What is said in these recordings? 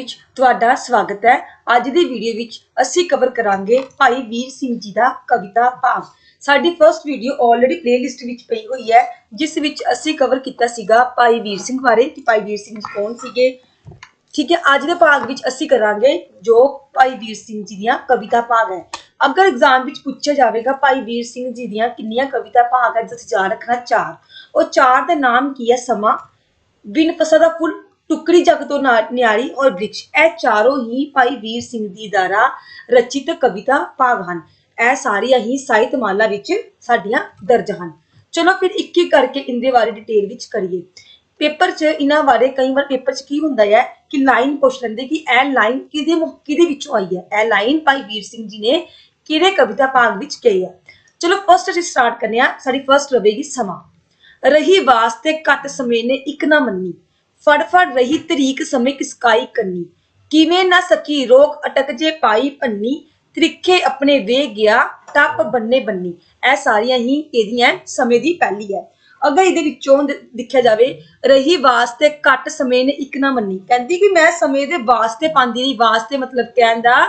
ਵਿੱਚ ਤੁਹਾਡਾ ਸਵਾਗਤ ਹੈ। ਅੱਜ ਦੀ ਵੀਡੀਓ ਵਿੱਚ ਅਸੀਂ ਕਵਰ ਕਰਾਂਗੇ ਭਾਈ ਵੀਰ ਸਿੰਘ ਜੀ ਦਾ ਕਵਿਤਾ ਭਾਗ ਸਾਡੀ ਫਰਸਟ ਵੀਡੀਓ ਆਲਰੇਡੀ ਪਲੇਲਿਸਟ ਵਿੱਚ ਪਈ ਹੋਈ ਹੈ, ਜਿਸ ਵਿੱਚ ਅਸੀਂ ਕਵਰ ਕੀਤਾ ਸੀਗਾ ਭਾਈ ਵੀਰ ਸਿੰਘ ਬਾਰੇ ਕਿ ਭਾਈ ਵੀਰ ਸਿੰਘ ਕੌਣ ਸੀਗੇ। ਠੀਕ ਹੈ, ਅੱਜ ਦੇ ਭਾਗ ਵਿੱਚ ਅਸੀਂ ਕਰਾਂਗੇ ਜੋ ਭਾਈ ਵੀਰ ਸਿੰਘ ਜੀ ਦੀਆਂ ਕਵਿਤਾ ਭਾਗ ਹੈ। ਅਗਰ ਐਗਜ਼ਾਮ ਵਿੱਚ ਪੁੱਛਿਆ ਜਾਵੇਗਾ ਭਾਈ ਵੀਰ ਸਿੰਘ ਜੀ ਦੀਆਂ ਕਿੰਨੀਆਂ ਕਵਿਤਾ ਭਾਗ ਹੈ ਤੁਸੀਂ ਯਾਦ ਰੱਖਣਾ ਚਾਰ। ਉਹ ਚਾਰ ਦਾ ਨਾਮ ਕੀ ਹੈ ਸਮਾਂ? ਬਿਨ ਫਸਾ ਦਾ ਫੁੱਲ ਟੁਕੜੀ ਜਗ ਤੋਂ ਨਿਆਰੀ ਔਰ ਬ੍ਰਿਕਸ਼, ਇਹ ਚਾਰੋਂ ਹੀ ਭਾਈ ਵੀਰ ਸਿੰਘ ਦੀ ਦੁਆਰਾ ਰਚਿਤ ਕਵਿਤਾ ਭਾਗ ਹਨ। ਇਹ ਸਾਰੀਆਂ ਹੀ ਸਾਹਿਤਮਾਲਾ ਵਿੱਚ ਸਾਡੀਆਂ ਦਰਜ ਹਨ। ਚਲੋ ਫਿਰ ਇੱਕ ਇੱਕ ਕਰਕੇ ਇਹਦੇ ਬਾਰੇ ਡਿਟੇਲ ਵਿੱਚ ਕਰੀਏ। ਪੇਪਰ 'ਚ ਇਹਨਾਂ ਬਾਰੇ ਕਈ ਵਾਰ ਪੇਪਰ 'ਚ ਕੀ ਹੁੰਦਾ ਹੈ ਕਿ ਲਾਈਨ ਪੁੱਛ ਲੈਂਦੇ ਕਿ ਇਹ ਲਾਈਨ ਕਿਹਦੇ ਮੁ- ਕਿਹਦੇ ਵਿੱਚੋਂ ਆਈ ਹੈ? ਇਹ ਲਾਈਨ ਭਾਈ ਵੀਰ ਸਿੰਘ ਜੀ ਨੇ ਕਿਹੜੇ ਕਵਿਤਾ ਭਾਗ ਵਿੱਚ ਕਹੀ ਹੈ? ਚਲੋ ਫਸਟ ਅਸੀਂ ਸਟਾਰਟ ਕਰਨੇ ਆ ਸਾਡੀ ਫਸਟ ਰਵੇਗੀ ਸਮਾਂ। ਰਹੀ ਵਾਸਤੇ ਘੱਟ ਸਮੇਂ ਨੇ ਇੱਕ ਨਾ ਮੰਨੀ। ਫੜ ਫੜ ਰਹੀ ਤਰੀਕ ਸਮੇਂ ਕਿਸਕਾਈ ਕੰਨੀ। ਕਿਵੇਂ ਨਾ ਸਕੀ ਰੋਕ ਅਟਕ ਜੇ ਪਾਈ ਪੰਨੀ, ਤ੍ਰਿਖੇ ਆਪਣੇ ਵੇ ਗਿਆ, ਟੱਪ ਬੰਨੇ ਬੰਨੀ। ਇਹ ਸਾਰੀਆਂ ਹੀ ਇਹਦੀਆਂ ਸਮੇਂ ਦੀ ਪਹਿਲੀ ਹੈ। ਅਗਰ ਇਹਦੇ ਵਿੱਚੋਂ ਦੇਖਿਆ ਜਾਵੇ, ਰਹੀ ਵਾਸਤੇ ਘੱਟ ਸਮੇਂ ਨੇ ਇੱਕ ਨਾ ਮੰਨੀ। ਕਹਿੰਦੀ ਕਿ ਮੈਂ ਸਮੇਂ ਦੇ ਵਾਸਤੇ ਪਾਉਂਦੀ ਰਹੀ। ਵਾਸਤੇ ਮਤਲਬ ਕਹਿੰਦਾ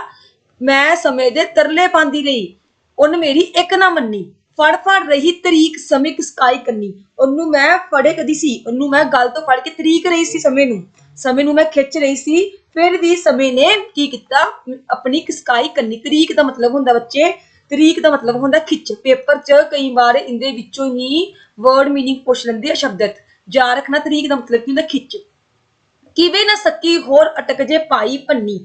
ਮੈਂ ਸਮੇਂ ਦੇ ਤਰਲੇ ਪਾਉਂਦੀ ਰਹੀ। ਉਹਨੇ ਮੇਰੀ ਇੱਕ ਨਾ ਮੰਨੀ। ਫੜ ਫੜ ਰਹੀ ਤਰੀਕ ਸਮੇਂ ਕਿਸਕਾਈ ਕੰਨੀ। ਉਹਨੂੰ ਮੈਂ ਫੜੇ ਕਦੀ ਸੀ? ਉਹਨੂੰ ਮੈਂ ਗੱਲ ਤੋਂ ਫੜ ਕੇ ਤਰੀਕ ਰਹੀ ਸੀ ਸਮੇਂ ਨੂੰ। ਸਮੇਂ ਨੂੰ ਮੈਂ ਖਿੱਚ ਰਹੀ ਸੀ। ਫਿਰ ਵੀ ਸਮੇਂ ਨੇ ਕੀ ਕੀਤਾ? ਆਪਣੀ ਕਿਸਕਾਈ ਕੰਨੀ। ਤਰੀਕ ਦਾ ਮਤਲਬ ਹੁੰਦਾ ਬੱਚੇ, ਤਰੀਕ ਦਾ ਮਤਲਬ ਹੁੰਦਾ ਖਿੱਚ। ਪੇਪਰ 'ਚ ਕਈ ਵਾਰ ਇਹਦੇ ਵਿੱਚੋਂ ਹੀ ਵਰਡ ਮੀਨਿੰਗ ਪੁੱਛ ਲੈਂਦੇ ਆ ਸ਼ਬਦਤ। ਜਾ ਰੱਖਣਾ ਤਰੀਕ ਦਾ ਮਤਲਬ ਕੀ ਹੁੰਦਾ ਖਿੱਚ। ਕਿਵੇਂ ਨਾ ਸਕੀ ਹੋਰ ਅਟਕ ਜੇ ਪਾਈ ਪੰਨੀ।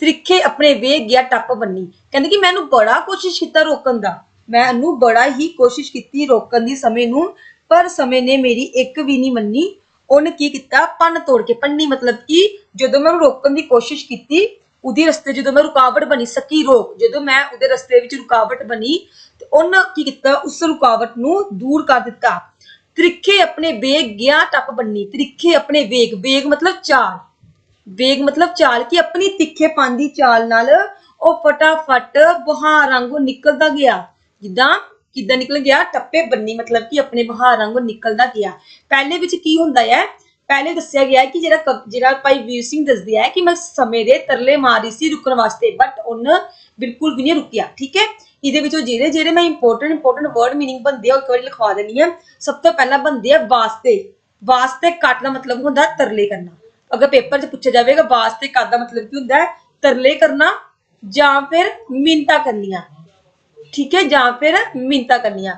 ਤ੍ਰਿਖੇ ਆਪਣੇ ਵੇਗ ਗਿਆ ਟੱਪ ਬੰਨੀ। ਕਹਿੰਦੇ ਕਿ ਮੈਨੂੰ ਬੜਾ ਕੋਸ਼ਿਸ਼ ਕੀਤਾ ਰੋਕਣ ਦਾ। ਮੈਂ ਉਹਨੂੰ ਬੜਾ ਹੀ ਕੋਸ਼ਿਸ਼ ਕੀਤੀ ਰੋਕਣ ਦੀ ਸਮੇਂ ਨੂੰ, ਪਰ ਸਮੇਂ ਨੇ ਮੇਰੀ ਇੱਕ ਵੀ ਨਹੀਂ ਮੰਨੀ। ਉਹਨੇ ਕੀ ਕੀਤਾ? ਪੰਨ ਤੋੜ ਕੇ, ਪੰਨੀ ਮਤਲਬ ਕਿ ਜਦੋਂ ਮੈਂ ਉਹਨੂੰ ਰੋਕਣ ਦੀ ਕੋਸ਼ਿਸ਼ ਕੀਤੀ, ਉਹਦੀ ਰਸਤੇ ਜਦੋਂ ਮੈਂ ਰੁਕਾਵਟ ਬਣੀ, ਸਕੀ ਰੋਕ, ਜਦੋਂ ਮੈਂ ਉਹਦੇ ਰਸਤੇ ਵਿੱਚ ਰੁਕਾਵਟ ਬਣੀ, ਤੇ ਉਹਨੇ ਕੀ ਕੀਤਾ? ਉਸ ਰੁਕਾਵਟ ਨੂੰ ਦੂਰ ਕਰ ਦਿੱਤਾ। ਤ੍ਰਿਖੇ ਆਪਣੇ ਵੇਗ ਗਿਆ ਟੱਪ ਬੰਨੀ। ਤ੍ਰਿਖੇ ਆਪਣੇ ਵੇਗ ਵੇਗ ਮਤਲਬ ਚਾਲ। ਵੇਗ ਮਤਲਬ ਚਾਲ ਕਿ ਆਪਣੀ ਤਿੱਖੇ ਪਾਂਦੀ ਚਾਲ ਨਾਲ ਉਹ ਫਟਾਫਟ ਬਹਾਰ ਵਾਂਗੂ ਨਿਕਲਦਾ ਗਿਆ। ਜਿੱਦਾਂ ਕਿੱਦਾਂ ਨਿਕਲ ਗਿਆ, ਟੱਪੇ ਬੰਨੀ, ਮਤਲਬ ਕਿ ਆਪਣੇ ਬਹਾਰ ਵਾਂਗੂ ਨਿਕਲਦਾ ਗਿਆ। ਪਹਿਲੇ ਵਿੱਚ ਕੀ ਹੁੰਦਾ ਹੈ ਪਹਿਲੇ ਦੱਸਿਆ ਗਿਆ ਕਿ ਜਿਹੜਾ ਕਵ- ਜਿਹੜਾ ਭਾਈ ਵੀਰ ਸਿੰਘ ਦੱਸਦੇ ਹੈ ਕਿ ਮੈਂ ਸਮੇਂ ਦੇ ਤਰਲੇ ਮਾਰੀ ਸੀ ਰੁਕਣ ਵਾਸਤੇ ਬਟ ਉਹਨ ਬਿਲਕੁਲ ਵੀ ਨਹੀਂ ਰੁਕਿਆ, ਠੀਕ ਹੈ? ਇਹਦੇ ਵਿੱਚੋਂ ਜਿਹੜੇ ਜਿਹੜੇ ਮੈਂ ਇੰਪੋਰਟੈਂਟ ਇੰਪੋਰਟੈਂਟ ਵਰਡ ਮੀਨਿੰਗ ਬੰਦੇ ਆ, ਉਹ ਇੱਕ ਵਾਰੀ ਲਿਖਵਾ ਦੇਣੀ ਆ ਸਭ ਤੋਂ ਪਹਿਲਾਂ ਬੰਦੇ ਆ ਵਾਸਤੇ। ਵਾਸਤੇ ਕੱਟ ਦਾ ਮਤਲਬ ਹੁੰਦਾ ਤਰਲੇ ਕਰਨਾ। ਅਗਰ ਪੇਪਰ 'ਚ ਪੁੱਛਿਆ ਜਾਵੇਗਾ, ਵਾਸਤੇ ਕੱਟ ਦਾ ਮਤਲਬ ਕੀ ਹੁੰਦਾ ਹੈ? ਤਰਲੇ ਕਰਨਾ ਜਾਂ ਫਿਰ ਮਿੰਤਾ ਕਰਨੀਆਂ। ਠੀਕ ਹੈ, ਜਾਂ ਫਿਰ ਮਿੰਤਾ ਕਰਨੀਆਂ।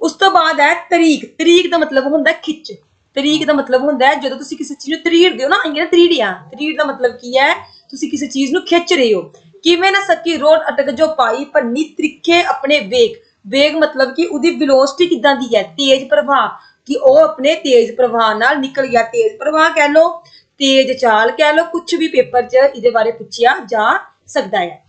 ਉਸ ਤੋਂ ਬਾਅਦ ਹੈ ਤਰੀਕ। ਤਰੀਕ ਦਾ ਮਤਲਬ ਹੁੰਦਾ ਖਿੱਚ। ਤਰੀਕ ਦਾ ਮਤਲਬ ਹੁੰਦਾ ਹੈ ਜਦੋਂ ਤੁਸੀਂ ਕਿਸੇ ਚੀਜ਼ ਨੂੰ ਤਰੀੜਦੇ ਹੋ ਨਾ ਇੰਗਲਿਸ਼ ਤਰੀੜਿਆ। ਤਰੀੜ ਦਾ ਮਤਲਬ ਕੀ ਹੈ? ਤੁਸੀਂ ਕਿਸੇ ਚੀਜ਼ ਨੂੰ ਖਿੱਚ ਰਹੇ ਹੋ। ਕਿਵੇਂ ਨਾ ਸਕੀ ਰੋਡ ਅਟਕ ਜੋ ਪਾਈ ਪੰਨੀ ਤ੍ਰਿਖੇ ਆਪਣੇ ਵੇਗ ਵੇਗ ਮਤਲਬ ਕਿ ਉਹਦੀ ਵੈਲੋਸਿਟੀ ਕਿਦਾਂ ਦੀ ਹੈ? ਤੇਜ਼ ਪ੍ਰਵਾਹ। ਕਿ ਉਹ ਆਪਣੇ ਤੇਜ਼ ਪ੍ਰਵਾਹ ਨਾਲ ਨਿਕਲ ਗਿਆ। ਤੇਜ਼ ਪ੍ਰਵਾਹ ਕਹਿ ਲਓ, ਤੇਜ਼ ਚਾਲ ਕਹਿ ਲਓ ਕੁਝ ਵੀ ਪੇਪਰ 'ਚ ਇਹਦੇ ਬਾਰੇ ਪੁੱਛਿਆ ਜਾ ਸਕਦਾ ਹੈ।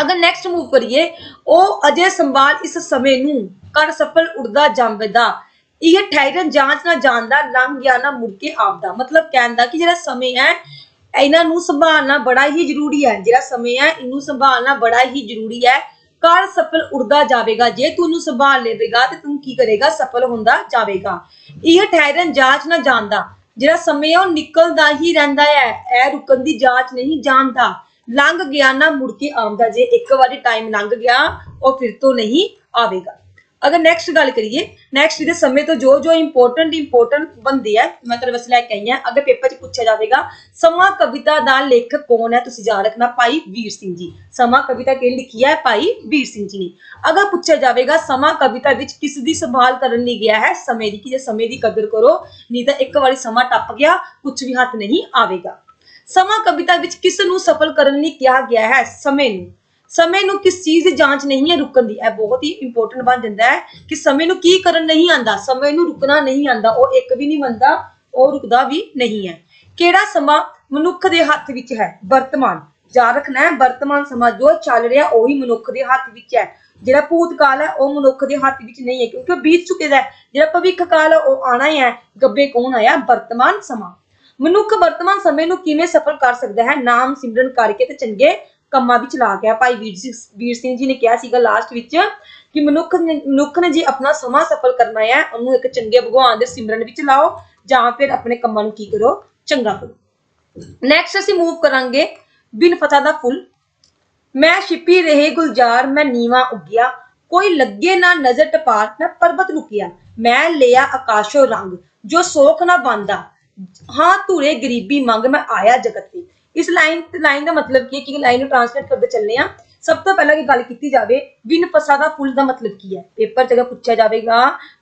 ਅਗਰ ਨੈਕਸਟ ਮੂਵ ਕਰੀਏ, ਉਹ ਅਜੇ ਸੰਭਾਲ ਇਸ ਸਮੇਂ ਨੂੰ ਕਰ ਸਫਲ ਉੜਦਾ ਜੰਮਦਾ ਇਹ ਠਹਿਰਨ ਜਾਂਚ ਨਾ ਜਾਣਦਾ ਲੰਘ ਗਿਆ ਨਾ ਮੁੜ ਕੇ ਆਪਦਾ। ਮਤਲਬ ਕਹਿੰਦਾ ਕਿ ਜਿਹੜਾ ਸਮੇਂ ਹੈ, ਇਹਨਾਂ ਨੂੰ ਸੰਭਾਲਣਾ ਬੜਾ ਹੀ ਜ਼ਰੂਰੀ ਹੈ। ਜਿਹੜਾ ਸਮੇਂ ਹੈ, ਇਹਨੂੰ ਸੰਭਾਲਣਾ ਬੜਾ ਹੀ ਜ਼ਰੂਰੀ ਹੈ। ਕਰ ਸਫਲ ਉੜਦਾ ਜਾਵੇਗਾ। ਜੇ ਤੂੰ ਇਹਨੂੰ ਸੰਭਾਲ ਲਵੇਗਾ, ਤੇ ਤੂੰ ਕੀ ਕਰੇਗਾ? ਸਫਲ ਹੁੰਦਾ ਜਾਵੇਗਾ। ਇਹ ਠਹਿਰਨ ਜਾਂਚ ਨਾ ਜਾਣਦਾ ਜਿਹੜਾ ਸਮੇਂ ਹੈ, ਉਹ ਨਿਕਲਦਾ ਹੀ ਰਹਿੰਦਾ ਹੈ। ਇਹ ਰੁਕਣ ਦੀ ਜਾਂਚ ਨਹੀਂ ਜਾਣਦਾ ਲੰਘ ਗਿਆ ਨਾ ਮੁੜ ਕੇ ਆਉਂਦਾ ਜੇ ਇੱਕ ਵਾਰੀ ਟਾਈਮ ਲੰਘ ਗਿਆ, ਉਹ ਫਿਰ ਤੋਂ ਨਹੀਂ ਆਵੇਗਾ। ਅਗਰ ਨੈਕਸਟ ਗੱਲ ਕਰੀਏ ਨੈਕਸਟ ਇਹਦੇ ਸਮੇਂ ਤੋਂ ਜੋ ਜੋ ਇੰਪੋਰਟੈਂਟ ਇੰਪੋਰਟੈਂਟ ਬੰਦੇ ਆ, ਮੈਂ ਤੁਹਾਡੇ ਵਾਸਤੇ ਲੈ ਕੇ ਆਈ ਹਾਂ ਅਗਰ ਪੇਪਰ 'ਚ ਪੁੱਛਿਆ ਜਾਵੇਗਾ, ਸਮਾਂ, ਕਵਿਤਾ ਦਾ ਲੇਖਕ ਕੌਣ ਹੈ ਤੁਸੀਂ ਯਾਦ ਰੱਖਣਾ, ਭਾਈ ਵੀਰ ਸਿੰਘ ਜੀ। ਸਮਾਂ, ਕਵਿਤਾ ਕਿਹਨੇ ਲਿਖੀ ਹੈ? ਭਾਈ ਵੀਰ ਸਿੰਘ ਜੀ ਨੇ। ਅਗਰ ਪੁੱਛਿਆ ਜਾਵੇਗਾ, ਸਮਾਂ, ਕਵਿਤਾ ਵਿੱਚ ਕਿਸ ਦੀ ਸੰਭਾਲ ਕਰਨ ਲਈ ਗਿਆ ਹੈ? ਸਮੇਂ ਦੀ ਕਿ ਜੇ ਸਮੇਂ ਦੀ ਕਦਰ ਕਰੋ। ਨਹੀਂ ਤਾਂ ਇੱਕ ਵਾਰੀ ਸਮਾਂ ਟੱਪ ਗਿਆ ਕੁਝ ਵੀ ਹੱਥ ਨਹੀਂ ਆਵੇਗਾ। ਸਮਾਂ ਕਵਿਤਾ ਵਿੱਚ ਕਿਸ ਨੂੰ ਸਫਲ ਕਰਨ ਲਈ ਕਿਹਾ ਗਿਆ ਹੈ? ਸਮੇਂ ਨੂੰ। ਸਮੇਂ ਨੂੰ ਕਿਸ ਚੀਜ਼ ਦੀ ਜਾਂਚ ਨਹੀਂ ਹੈ ਰੁਕਣ ਦੀ। ਇਹ ਬਹੁਤ ਹੀ ਇੰਪੋਰਟੈਂਟ ਬਣ ਜਾਂਦਾ ਹੈ ਕਿ ਸਮੇਂ ਨੂੰ ਕੀ ਕਰਨ ਨਹੀਂ ਆਂਦਾ। ਸਮੇਂ ਨੂੰ ਰੁਕਣਾ ਨਹੀਂ ਆਂਦਾ। ਉਹ ਇੱਕ ਵੀ ਨਹੀਂ ਮੰਨਦਾ, ਉਹ ਰੁਕਦਾ ਵੀ ਨਹੀਂ ਹੈ। ਕਿਹੜਾ ਸਮਾਂ ਮਨੁੱਖ ਦੇ ਹੱਥ ਵਿੱਚ ਹੈ? ਵਰਤਮਾਨ। ਯਾਦ ਰੱਖਣਾ ਹੈ, ਵਰਤਮਾਨ ਸਮਾਂ ਜੋ ਚੱਲ ਰਿਹਾ, ਉਹੀ ਮਨੁੱਖ ਦੇ ਹੱਥ ਵਿੱਚ ਹੈ। ਜਿਹੜਾ ਭੂਤਕਾਲ ਹੈ, ਉਹ ਮਨੁੱਖ ਦੇ ਹੱਥ ਵਿੱਚ ਨਹੀਂ ਹੈ, ਕਿਉਂਕਿ ਉਹ ਬੀਤ ਚੁੱਕੇ ਦਾ ਹੈ। ਜਿਹੜਾ ਭਵਿੱਖ ਕਾਲ ਹੈ, ਉਹ ਆਣਾ ਹੀ ਹੈ। ਗੱਬੇ ਕੌਣ ਆਇਆ? ਵਰਤਮਾਨ ਸਮਾਂ। ਮਨੁੱਖ ਵਰਤਮਾਨ ਸਮੇਂ ਨੂੰ ਕਿਵੇਂ ਸਫਲ ਕਰ ਸਕਦਾ ਹੈ? ਨਾਮ ਸਿਮਰਨ ਕਰਕੇ ਤੇ ਚੰਗੇ ਕੰਮਾਂ ਵਿੱਚ ਲਾ ਗਿਆ ਭਾਈ ਵੀਰ ਸਿੰਘ ਵੀਰ ਸਿੰਘ ਜੀ ਨੇ ਕਿਹਾ ਸੀਗਾ ਲਾਸਟ ਵਿੱਚ ਕਿ ਮਨੁੱਖ ਮਨੁੱਖ ਨੇ ਜੇ ਆਪਣਾ ਸਮਾਂ ਸਫਲ ਕਰਨਾ ਹੈ, ਉਹਨੂੰ ਇੱਕ ਚੰਗੇ ਭਗਵਾਨ ਦੇ ਸਿਮਰਨ ਵਿੱਚ ਲਾਓ, ਜਾਂ ਫਿਰ ਆਪਣੇ ਕੰਮਾਂ ਨੂੰ ਕੀ ਕਰੋ? ਚੰਗਾ ਕਰੋ। ਨੈਕਸਟ ਅਸੀਂ ਮੂਵ ਕਰਾਂਗੇ ਬਿਨ ਫਤਾ ਦਾ ਫੁੱਲ। ਮੈਂ ਛਿਪੀ ਰਹੇ ਗੁਲਜ਼ਾਰ, ਮੈਂ ਨੀਵਾ ਉੱਗਿਆ। ਕੋਈ ਲੱਗੇ ਨਾ ਨਜ਼ਰ ਟਪਾਰ, ਮੈਂ ਪਰਬਤ ਰੁਕਿਆ ਮੈਂ ਲਿਆ ਆਕਾਸ਼ੋ ਰੰਗ, ਜੋ ਸੋਖ ਨਾ ਬੰਦਾ। ਹਾਂ, ਧੂਰੇ ਗਰੀਬੀ ਮੰਗ ਮੈਂ ਆਇਆ ਜਗਤ ਤੇ ਇਸ ਲਾਈਨ ਲਾਈਨ ਦਾ ਮਤਲਬ ਕੀ ਹੈ ਕਿ ਲਾਈਨ ਨੂੰ ਟ੍ਰਾਂਸਲੇਟ ਕਰਦੇ ਚੱਲੇ ਆ ਸਭ ਤੋਂ ਪਹਿਲਾਂ ਕੀ ਗੱਲ ਕੀਤੀ ਜਾਵੇ, ਬਿਨ ਪਸਾ ਦਾ ਫੁੱਲ ਦਾ ਮਤਲਬ ਕੀ ਹੈ? ਪੇਪਰ 'ਚ ਪੁੱਛਿਆ ਜਾਵੇਗਾ,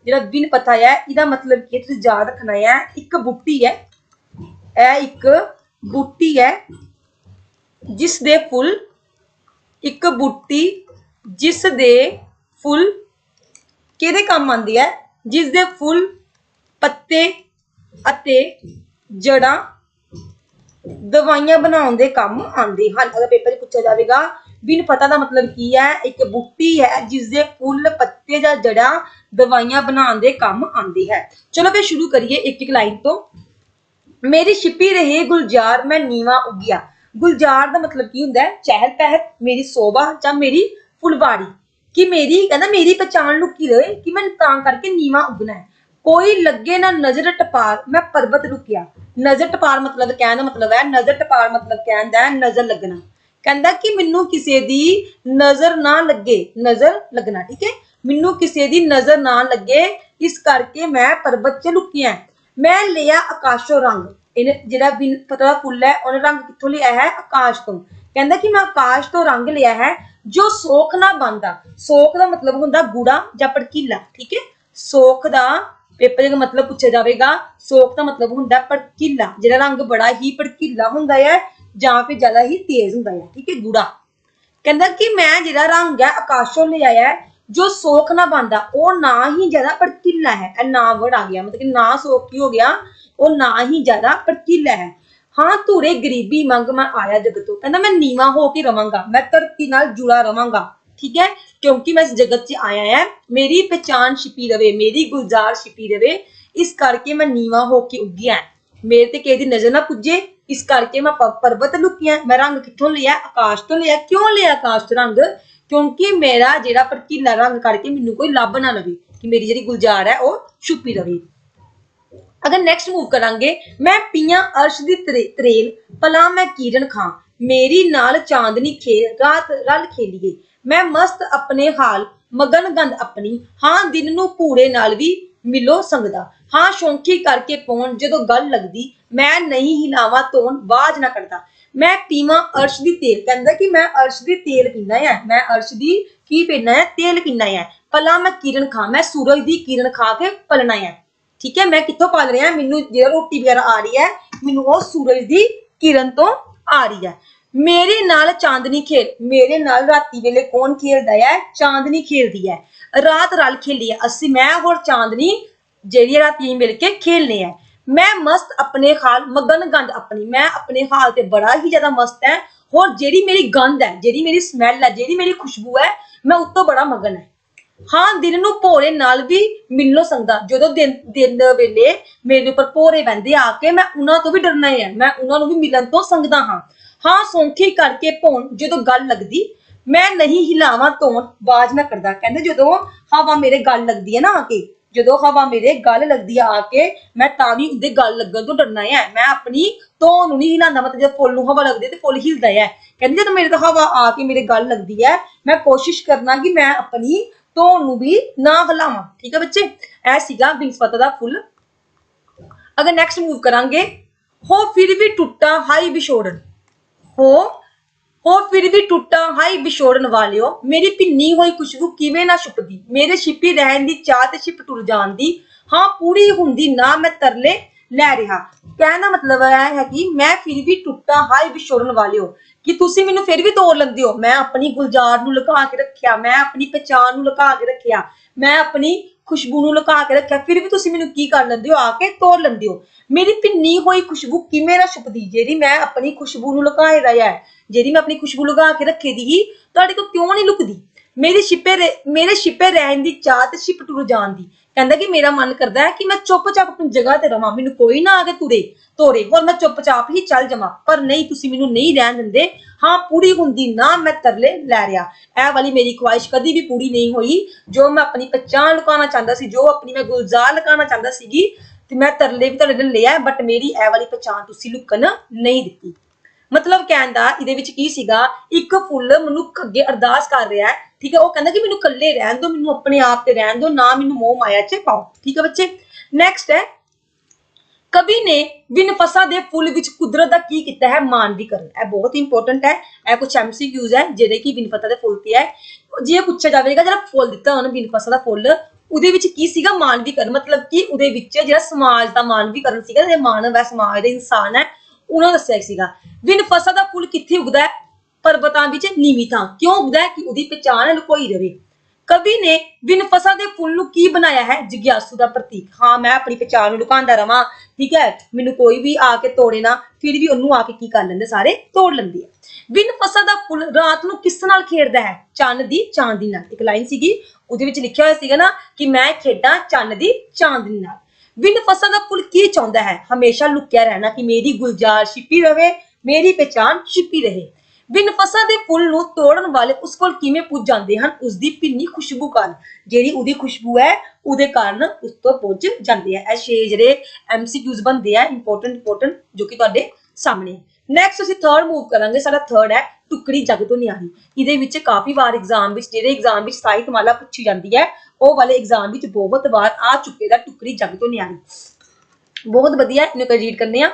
ਜਿਹੜਾ ਬਿਨ ਪਤਾ ਹੈ, ਇਹਦਾ ਮਤਲਬ ਕੀ ਹੈ? ਤੁਸੀਂ ਯਾਦ ਰੱਖਣਾ ਹੈ, ਇੱਕ ਬੂਟੀ ਹੈ, ਇਹ ਇੱਕ ਬੂਟੀ ਹੈ, ਜਿਸ ਦੇ ਫੁੱਲ, ਇੱਕ ਬੂਟੀ, ਜਿਸ ਦੇ ਫੁੱਲ ਕਿਹਦੇ ਕੰਮ ਆਉਂਦੀ ਹੈ? ਜਿਸ ਦੇ ਫੁੱਲ ਪੱਤੇ ਅਤੇ ਜੜਾਂ ਦਵਾਈਆਂ ਬਣਾਉਣ ਦੇ ਕੰਮ ਆਉਂਦੇ ਹਨ। ਅਗਰ ਪੇਪਰ 'ਚ ਪੁੱਛਿਆ ਜਾਵੇਗਾ ਬਿਨ ਪਤਾ ਦਾ ਮਤਲਬ ਕੀ ਹੈ, ਇੱਕ ਬੂਟੀ ਹੈ ਜਿਸ ਦੇ ਫੁੱਲ, ਪੱਤੇ ਜਾਂ ਜੜਾਂ ਦਵਾਈਆਂ ਬਣਾਉਣ ਦੇ ਕੰਮ ਆਉਂਦੀ ਹੈ। ਚਲੋ ਫਿਰ ਸ਼ੁਰੂ ਕਰੀਏ ਇੱਕ ਇੱਕ ਲਾਈਨ ਤੋਂ। ਮੇਰੀ ਛਿਪੀ ਰਹੇ ਗੁਲਜ਼ਾਰ, ਮੈਂ ਨੀਵਾ ਉੱਗਿਆ। ਗੁਲਜ਼ਾਰ ਦਾ ਮਤਲਬ ਕੀ ਹੁੰਦਾ ਹੈ? ਚਹਿਲ ਪਹਿਲ, ਮੇਰੀ ਸੋਭਾ ਜਾਂ ਮੇਰੀ ਫੁਲਵਾੜੀ। ਕਿ ਮੇਰੀ, ਕਹਿੰਦਾ ਮੇਰੀ ਪਛਾਣ ਲੁਕੀ ਰਹੇ? ਕਿ ਮੈਂ ਤਾਂ ਕਰਕੇ ਨੀਵਾ ਉੱਗਣਾ ਹੈ। ਕੋਈ ਲੱਗੇ ਨਾ ਨਜ਼ਰ ਟਪਾਰ ਮੈਂ ਪਰਬਤ ਲੁਕਿਆ ਨਜ਼ਰ ਟਪਾਰ ਮਤਲਬ ਕਹਿਣ ਦਾ ਮਤਲਬ ਹੈ, ਨਜ਼ਰ ਟਪਾਰ ਮਤਲਬ ਕਹਿੰਦਾ ਹੈ ਨਜ਼ਰ ਲੱਗਣਾ। ਕਹਿੰਦਾ ਕਿ ਮੈਨੂੰ ਕਿਸੇ ਦੀ ਨਜ਼ਰ ਨਾ ਲੱਗੇ, ਨਜ਼ਰ ਲੱਗਣਾ, ਠੀਕ ਹੈ? ਮੈਨੂੰ ਕਿਸੇ ਦੀ ਨਜ਼ਰ ਨਾ ਲੱਗੇ, ਇਸ ਕਰਕੇ ਮੈਂ ਪਰਬਤ 'ਚ ਲੁਕਿਆ। ਮੈਂ ਲਿਆ ਆਕਾਸ਼ੋ ਰੰਗ। ਇਹਨੇ ਜਿਹੜਾ ਬਿਨ ਪਤਾ ਫੁੱਲ ਹੈ, ਉਹਨੇ ਰੰਗ ਕਿੱਥੋਂ ਲਿਆ ਹੈ? ਆਕਾਸ਼ ਤੋਂ। ਕਹਿੰਦਾ ਕਿ ਮੈਂ ਆਕਾਸ਼ ਤੋਂ ਰੰਗ ਲਿਆ ਹੈ, ਜੋ ਸੋਖ ਨਾ ਬੰਦਾ ਸੋਖ ਦਾ ਮਤਲਬ ਹੁੰਦਾ ਗੂੜਾ ਜਾਂ ਭੜਕੀਲਾ, ਠੀਕ ਹੈ? ਸੋਖ ਦਾ ਪੇਪਰ ਦਾ ਮਤਲਬ ਪੁੱਛਿਆ ਜਾਵੇਗਾ, ਸੋਖ ਦਾ ਮਤਲਬ ਹੁੰਦਾ ਭੜਕੀਲਾ, ਜਿਹੜਾ ਰੰਗ ਬੜਾ ਹੀ ਭੜਕੀਲਾ ਹੁੰਦਾ ਹੈ ਜਾਂ ਫਿਰ ਜ਼ਿਆਦਾ ਹੀ ਤੇਜ਼ ਹੁੰਦਾ ਹੈ, ਠੀਕ ਹੈ, ਗੂੜਾ। ਕਹਿੰਦਾ ਕਿ ਮੈਂ ਜਿਹੜਾ ਰੰਗ ਹੈ ਆਕਾਸ਼ੋਂ ਲਿਆਇਆ ਜੋ ਸੋਖ ਨਾ ਬੰਦਾ ਉਹ ਨਾ ਹੀ ਜ਼ਿਆਦਾ ਭੜਕੀਲਾ ਹੈ। ਇਹ ਨਾ ਵੜ ਆ ਗਿਆ, ਮਤਲਬ ਕਿ ਨਾ ਸੋਖ ਕੀ ਹੋ ਗਿਆ, ਉਹ ਨਾ ਹੀ ਜ਼ਿਆਦਾ ਭੜਕੀਲਾ ਹੈ। ਹਾਂ, ਧੂਰੇ ਗਰੀਬੀ ਮੰਗ ਮੈਂ ਆਇਆ ਜਗਤੋਂ। ਕਹਿੰਦਾ ਮੈਂ ਨੀਵਾ ਹੋ ਕੇ ਰਵਾਂਗਾ, ਮੈਂ ਧਰਤੀ ਨਾਲ ਜੁੜਾ ਰਵਾਂਗਾ। ਠੀਕ ਹੈ? ਕਿਉਂਕਿ ਮੈਂ ਇਸ ਜਗਤ 'ਚ ਆਇਆ ਹੈ। ਮੇਰੀ ਪਛਾਣ ਛਿਪੀ ਰਵੇ, ਮੇਰੀ ਗੁਲਜ਼ਾਰ ਛਿਪੀ ਰਵੇ। ਇਸ ਕਰਕੇ ਮੈਂ ਨੀਵਾ ਹੋ ਕੇ ਉੱਗਿਆ ਮੇਰੇ ਤੇ ਕਿਸੇ ਦੀ ਨਜ਼ਰ ਨਾ ਪੁੱਜੇ। ਇਸ ਕਰਕੇ ਮੈਂ ਪਰਬਤ ਲੁਕਿਆ ਮੈਂ ਰੰਗ ਕਿੱਥੋਂ ਲਿਆ? ਆਕਾਸ਼ ਤੋਂ ਲਿਆ। ਕਿਉਂ ਲਿਆ ਆਕਾਸ਼ ਤੋਂ ਰੰਗ? ਕਿਉਂਕਿ ਮੇਰਾ ਜਿਹੜਾ ਭੜਕੀਲਾ ਰੰਗ ਕਰਕੇ ਮੈਨੂੰ ਕੋਈ ਲੱਭ ਨਾ ਲਵੇ ਕਿ ਮੇਰੀ ਜਿਹੜੀ ਗੁਲਜ਼ਾਰ ਹੈ, ਉਹ ਛੁਪੀ ਰਵੇ। ਅਗਰ ਨੈਕਸਟ ਮੂਵ ਕਰਾਂਗੇ, ਮੈਂ ਪੀਆਂ ਅਰਸ਼ ਦੀ ਤਰੇ- ਤਰੇਲ, ਭਲਾ ਮੈਂ ਕੀਰਨ ਖਾਂ। ਮੇਰੀ ਨਾਲ ਚਾਂਦਨੀ ਖੇਲ, ਰਾਤ ਰਲ ਖੇਲੀਏ। ਮੈਂ ਮਸਤ ਆਪਣੇ ਹਾਲ, ਮਗਨ ਗੰਦ ਆਪਣੀ, ਹਾਂ ਦਿਨ ਨੂੰ ਭੂੜੇ ਨਾਲ ਵੀ ਮਿਲੋ ਸੰਗਦਾ। ਹਾਂ ਸ਼ੌਂਕੀ ਕਰਕੇ ਪੌਣ ਜਦੋਂ ਗੱਲ ਲੱਗਦੀ, ਮੈਂ ਨਹੀਂ ਹਿਲਾਵਾਂ ਤੋਨ ਬਾਜ ਨਾ ਕਰਦਾ ਮੈਂ ਪੀਵਾਂ ਅਰਸ਼ ਦੀ ਤੇਲ ਕਹਿੰਦਾ ਕਿ ਮੈਂ ਅਰਸ਼ ਦੀ ਤੇਲ ਪੀਣਾ ਹੈ ਮੈਂ ਅਰਸ਼ ਦੀ ਕੀ ਪੀਣਾ ਹੈ ਤੇਲ ਪੀਣਾ ਹੈ ਪਲਾ ਮੈਂ ਕਿਰਨ ਖਾ, ਮੈਂ ਸੂਰਜ ਦੀ ਕਿਰਨ ਖਾ ਕੇ ਪਲਣਾ ਹੈ ਠੀਕ ਹੈ, ਮੈਂ ਕਿੱਥੋਂ ਪਲ ਰਿਹਾ? ਮੈਨੂੰ ਜਿਹੜਾ ਰੋਟੀ ਵਗੈਰਾ ਆ ਰਹੀ ਹੈ, ਮੈਨੂੰ ਉਹ ਸੂਰਜ ਦੀ ਕਿਰਨ ਤੋਂ ਆ ਰਹੀ ਹੈ। ਮੇਰੇ ਨਾਲ ਚਾਂਦਨੀ ਖੇਲ, ਮੇਰੇ ਨਾਲ ਰਾਤੀ ਵੇਲੇ ਕੌਣ ਖੇਲਦਾ ਹੈ? ਚਾਂਦਨੀ ਖੇਲਦੀ ਹੈ। ਰਾਤ ਰਲ ਖੇਲੀ ਹੈ। ਅਸੀਂ, ਮੈਂ ਹੋਰ ਚਾਂਦਨੀ ਜਿਹੜੀ ਰਾਤੀ ਮਿਲ ਕੇ ਖੇਲਨੇ ਹੈ। ਮੈਂ ਮਸਤ ਆਪਣੇ ਹਾਲ, ਮਗਨ ਗੰਧ ਆਪਣੀ, ਮੈਂ ਆਪਣੇ ਹਾਲ ਤੇ ਬੜਾ ਹੀ ਜ਼ਿਆਦਾ ਮਸਤ ਹੈ। ਹੋਰ ਜਿਹੜੀ ਮੇਰੀ ਗੰਧ ਹੈ, ਜਿਹੜੀ ਮੇਰੀ ਸਮੈਲ ਹੈ, ਜਿਹੜੀ ਮੇਰੀ ਖੁਸ਼ਬੂ ਹੈ, ਮੈਂ ਉੱਤੋਂ ਬੜਾ ਮਗਨ ਹੈ। ਹਾਂ, ਦਿਨ ਨੂੰ ਭੋਰੇ ਨਾਲ ਵੀ ਮਿਲੋ ਨਹੀਂ ਜਦੋਂ ਦਿਨ ਦਿਨ ਵੇਲੇ ਮੇਰੇ ਉੱਪਰ ਭੋਰੇ ਬੰਦੇ ਆ ਕੇ ਮੈਂ ਉਹਨਾਂ ਤੋਂ ਵੀ ਡਰਨਾ ਹੈ ਮੈਂ ਉਹਨਾਂ ਨੂੰ ਵੀ ਮਿਲਣ ਤੋਂ ਸੰਗਦਾ ਹਾਂ। ਹਾਂ, ਸੌਂਖੀ ਕਰਕੇ ਭੌਣ ਜਦੋਂ ਗੱਲ ਲੱਗਦੀ, ਮੈਂ ਨਹੀਂ ਹਿਲਾਵਾਂ ਧੋਣ ਬਾਜ ਨਾ ਕਰਦਾ ਕਹਿੰਦੇ ਜਦੋਂ ਹਵਾ ਮੇਰੇ ਗੱਲ ਲੱਗਦੀ ਹੈ ਨਾ ਆ ਕੇ, ਜਦੋਂ ਹਵਾ ਮੇਰੇ ਗੱਲ ਲੱਗਦੀ ਆ ਆ ਕੇ, ਮੈਂ ਤਾਂ ਵੀ ਉਹਦੇ ਗੱਲ ਲੱਗਣ ਤੋਂ ਡਰਨਾ ਹੈ ਮੈਂ ਆਪਣੀ ਧੌਣ ਨੂੰ ਨਹੀਂ ਹਿਲਾਉਂਦਾ, ਮਤਲਬ ਜਦ ਫੁੱਲ ਨੂੰ ਹਵਾ ਲੱਗਦੀ ਹੈ ਤੇ ਫੁੱਲ ਹਿਲਦਾ ਹੈ ਕਹਿੰਦੇ ਜਦੋਂ ਮੇਰੇ ਤੋਂ ਹਵਾ ਆ ਕੇ ਮੇਰੇ ਗੱਲ ਲੱਗਦੀ ਹੈ, ਮੈਂ ਕੋਸ਼ਿਸ਼ ਕਰਨਾ ਕਿ ਮੈਂ ਆਪਣੀ ਧੌਣ ਨੂੰ ਵੀ ਨਾ ਹਿਲਾਵਾਂ। ਠੀਕ ਹੈ ਬੱਚੇ? ਇਹ ਸੀਗਾ ਬਿੰਸਪਤ ਦਾ ਫੁੱਲ। ਅਗਰ ਨੈਕਸਟ ਮੂਵ ਕਰਾਂਗੇ, ਹੋ ਫਿਰ ਵੀ ਟੁੱਟਾ, ਹਾਈ ਵਿਛੋੜਨ ਹੋ ਹੋ ਫਿਰ ਵੀ ਟੁੱਟਾ ਹਾਈ ਵਿਛੋੜਨ ਵਾਲਿਓ, ਮੇਰੀ ਭਿੰਨੀ ਹੋਈ ਖੁਸ਼ਬੂ ਕਿਵੇਂ ਨਾ ਛੁਪਦੀ, ਮੇਰੇ ਛਿਪੀ ਰਹਿਣ ਦੀ ਚਾਹ ਤੇ ਛਿਪ ਟੁਰ ਜਾਣ ਦੀ, ਹਾਂ ਪੂਰੀ ਹੁੰਦੀ ਨਾ ਮੈਂ ਤਰਲੇ ਲੈ ਰਿਹਾ। ਕਹਿਣ ਦਾ ਮਤਲਬ ਇਹ ਹੈ ਕਿ ਮੈਂ ਫਿਰ ਵੀ ਟੁੱਟਾ ਹਾਈ ਵਿਛੋੜਨ ਵਾਲਿਓ। ਕਿ ਤੁਸੀਂ ਮੈਨੂੰ ਫਿਰ ਵੀ ਤੋੜ ਲੈਂਦੇ ਹੋ। ਮੈਂ ਆਪਣੀ ਗੁਲਜ਼ਾਰ ਨੂੰ ਲੁਕਾ ਕੇ ਰੱਖਿਆ, ਮੈਂ ਆਪਣੀ ਪਛਾਣ ਨੂੰ ਲੁਕਾ ਕੇ ਰੱਖਿਆ, ਮੈਂ ਆਪਣੀ ਖੁਸ਼ਬੂ ਨੂੰ ਲੁਕਾ ਕੇ ਰੱਖਿਆ, ਫਿਰ ਵੀ ਤੁਸੀਂ ਮੈਨੂੰ ਕੀ ਕਰ ਲੈਂਦੇ ਹੋ? ਆ ਕੇ ਤੋੜ ਲੈਂਦੇ ਹੋ। ਮੇਰੀ ਭਿੰਨੀ ਹੋਈ ਖੁਸ਼ਬੂ ਕਿਵੇਂ ਨਾ ਛੁਪਦੀ ਜਿਹੜੀ ਮੈਂ ਆਪਣੀ ਖੁਸ਼ਬੂ ਨੂੰ ਲੁਕਾਏ ਰਿਹਾ ਹੈ, ਜਿਹੜੀ ਮੈਂ ਆਪਣੀ ਖੁਸ਼ਬੂ ਲੁਕਾ ਕੇ ਰੱਖੀ ਦੀ ਤੁਹਾਡੇ ਕੋਲ ਕਿਉਂ ਨਹੀਂ ਲੁਕਦੀ? ਮੇਰੇ ਛਿਪੇ ਰਹਿ- ਮੇਰੇ ਛਿਪੇ ਰਹਿਣ ਦੀ ਚਾਹ ਤੇ ਛਿਪ ਟੁਰ ਜਾਣ ਦੀ। ਕਹਿੰਦਾ ਕਿ ਮੇਰਾ ਮਨ ਕਰਦਾ ਹੈ ਕਿ ਮੈਂ ਚੁੱਪਚਾਪ ਆਪਣੀ ਜਗ੍ਹਾ ਤੇ ਰਵਾਂ, ਮੈਨੂੰ ਕੋਈ ਨਾ ਆ ਕੇ ਤੁਰੇ, ਤੋਰੇ, ਹੋਰ ਮੈਂ ਚੁੱਪਚਾਪ ਹੀ ਚੱਲ ਜਾਵਾਂ। ਪਰ ਨਹੀਂ, ਤੁਸੀਂ ਮੈਨੂੰ ਨਹੀਂ ਰਹਿਣ ਦਿੰਦੇ। ਹਾਂ, ਪੂਰੀ ਹੁੰਦੀ ਨਾ ਮੈਂ ਤਰਲੇ ਲੈ ਰਿਹਾ ਇਹ ਵਾਲੀ ਮੇਰੀ ਖੁਆਇਸ਼ ਕਦੀ ਵੀ ਪੂਰੀ ਨਹੀਂ ਹੋਈ। ਜੋ ਮੈਂ ਆਪਣੀ ਪਛਾਣ ਲੁਕਾਉਣਾ ਚਾਹੁੰਦਾ ਸੀ, ਜੋ ਆਪਣੀ ਮੈਂ ਗੁਲਜ਼ਾਰ ਲੁਕਾਉਣਾ ਚਾਹੁੰਦਾ ਸੀਗੀ, ਤੇ ਮੈਂ ਤਰਲੇ ਵੀ ਤੁਹਾਡੇ ਨਾਲ ਲਿਆ ਬਟ ਮੇਰੀ ਇਹ ਵਾਲੀ ਪਛਾਣ ਤੁਸੀਂ ਲੁਕਣ ਨਹੀਂ ਦਿੱਤੀ। ਮਤਲਬ ਕਹਿਣ ਦਾ ਇਹਦੇ ਵਿੱਚ ਕੀ ਸੀਗਾ, ਇੱਕ ਫੁੱਲ ਮਨੁੱਖ ਅੱਗੇ ਅਰਦਾਸ ਕਰ ਰਿਹਾ ਹੈ, ਠੀਕ ਹੈ, ਉਹ ਕਹਿੰਦਾ ਕਿ ਮੈਨੂੰ ਇਕੱਲੇ ਰਹਿਣ ਦਿਓ, ਮੈਨੂੰ ਆਪਣੇ ਆਪ ਤੇ ਰਹਿਣ ਦਿਓ, ਨਾ ਮੈਨੂੰ ਮੋਹ ਮਾਇਆ 'ਚ ਪਾਓ, ਠੀਕ ਹੈ ਬੱਚੇ? ਨੈਕਸਟ ਹੈ, ਕਵੀ ਨੇ ਵਿਨਫਸਾ ਦੇ ਫੁੱਲ ਵਿੱਚ ਕੁਦਰਤ ਦਾ ਕੀ ਕੀਤਾ ਹੈ? ਮਾਨਵੀਕਰਨ। ਇਹ ਬਹੁਤ ਇੰਪੋਰਟੈਂਟ ਹੈ, ਇਹ ਕੁਝ ਐਮਸੀਕਿਊਜ਼ ਹੈ, ਜਿਹੜੇ ਕਿ ਵਿਨਫਸਾ ਦੇ ਫੁੱਲ ਤੇ ਹੈ। ਜੇ ਪੁੱਛਿਆ ਜਾਵੇਗਾ, ਜਿਹੜਾ ਫੁੱਲ ਦਿੱਤਾ ਉਹਨੇ ਵਿਨਫਸਾ ਦਾ ਫੁੱਲ, ਉਹਦੇ ਵਿੱਚ ਕੀ ਸੀਗਾ? ਮਾਨਵੀਕਰਨ, ਮਤਲਬ ਕਿ ਉਹਦੇ ਵਿੱਚ ਜਿਹੜਾ ਸਮਾਜ ਦਾ ਮਾਨਵੀਕਰਨ ਸੀਗਾ, ਜਿਹੜਾ ਮਾਨਵ ਹੈ, ਸਮਾਜ ਦੇ ਇਨਸਾਨ ਹੈ ਉਹਨਾਂ ਦੱਸਿਆ ਸੀਗਾ। ਵਿਨਫਸਾ ਦਾ ਫੁੱਲ ਕਿੱਥੇ ਉਗਦਾ ਹੈ? ਪਰਬਤਾਂ ਵਿੱਚ ਨੀਵੀਂ ਥਾਂ। ਕਿਉਂ ਉਗਦਾ ਹੈ? ਕਿ ਉਹਦੀ ਪਛਾਣ ਲੁਕੋਈ ਰਵੇ। ਕਵੀ ਨੇ ਬਿਨ ਵਿਨਫਸਾ ਦੇ ਫੁੱਲ ਨੂੰ ਕੀ ਬਣਾਇਆ ਹੈ? ਜਿਗਿਆਸੂ ਦਾ ਪ੍ਰਤੀਕ। ਹਾਂ, ਮੈਂ ਆਪਣੀ ਪਛਾਣ ਨੂੰ ਲੁਕਾਉਂਦਾ ਰਵਾਂ। ਠੀਕ ਹੈ? ਮੈਨੂੰ ਕੋਈ ਵੀ ਆ ਕੇ ਤੋੜੇ ਨਾ, ਫਿਰ ਵੀ ਉਹਨੂੰ ਆ ਕੇ ਕੀ ਕਰ ਲੈਂਦੇ? ਸਾਰੇ ਤੋੜ ਲੈਂਦੇ ਆ। ਵਿਨਫਸਾ ਦਾ ਫੁੱਲ ਰਾਤ ਨੂੰ ਕਿਸ ਨਾਲ ਖੇਡਦਾ ਹੈ? ਚੰਨ ਦੀ ਚਾਂਦੀ ਨਾਲ। ਇੱਕ ਲਾਈਨ ਸੀਗੀ। ਉਹਦੇ ਵਿੱਚ ਲਿਖਿਆ ਹੋਇਆ ਸੀਗਾ ਨਾ ਕਿ ਮੈਂ ਖੇਡਾਂ ਚੰਨ ਦੀ ਚਾਂਦਨੀ ਨਾਲ। ਵਿਨਫਸਾ ਦਾ ਫੁੱਲ ਕੀ ਚਾਹੁੰਦਾ ਹੈ? ਹਮੇਸ਼ਾ ਲੁਕਿਆ ਰਹਿਣਾ ਕਿ ਮੇਰੀ ਗੁਲਜ਼ਾਰ ਛਿਪੀ ਰਵੇ, ਮੇਰੀ ਪਛਾਣ ਛਿਪੀ ਰਹੇ। ਵਿਨਫਸਾ ਦੇ ਫੁੱਲ ਨੂੰ ਤੋੜਨ ਵਾਲੇ ਉਸ ਕੋਲ ਕਿਵੇਂ ਪੁੱਜ ਜਾਂਦੇ ਹਨ? ਉਸ ਦੀ ਭਿੰਨੀ ਖੁਸ਼ਬੂ ਕਾਰਨ। ਜਿਹੜੀ ਉਹਦੀ ਖੁਸ਼ਬੂ ਹੈ, ਉਹਦੇ ਕਾਰਨ ਉਸ ਤੋਂ ਪੁੱਜ ਜਾਂਦੇ ਆ। ਇਹ ਛੇ ਜਿਹੜੇ ਐਮਸੀਕਿਊਜ਼ ਬਣਦੇ ਆ ਇੰਪੋਰਟੈਂਟ ਇੰਪੋਰਟੈਂਟ ਜੋ ਕਿ ਤੁਹਾਡੇ ਸਾਹਮਣੇ। ਨੈਕਸਟ ਅਸੀਂ ਥਰਡ ਮੂਵ ਕਰਾਂਗੇ, ਸਾਡਾ ਥਰਡ ਹੈ ਟੁਕੜੀ ਜਗ ਤੋਂ ਨਿਆਰੀ ਇਹਦੇ ਵਿੱਚ ਕਾਫੀ ਵਾਰ ਐਗਜ਼ਾਮ ਵਿੱਚ, ਜਿਹੜੇ ਐਗਜ਼ਾਮ ਵਿੱਚ ਸਾਹਿਤ ਮਾਲਾ ਪੁੱਛੀ ਜਾਂਦੀ ਹੈ, ਉਹ ਵਾਲੇ ਐਗਜ਼ਾਮ ਵਿੱਚ ਬਹੁਤ ਵਾਰ ਆ ਚੁੱਕੇ ਦਾ ਟੁਕੜੀ ਜਗ ਤੋਂ ਨਿਆਰੀ ਬਹੁਤ ਵਧੀਆ, ਇਹਨੂੰ ਕਾ ਰੀਡ ਕਰਨੇ ਆ।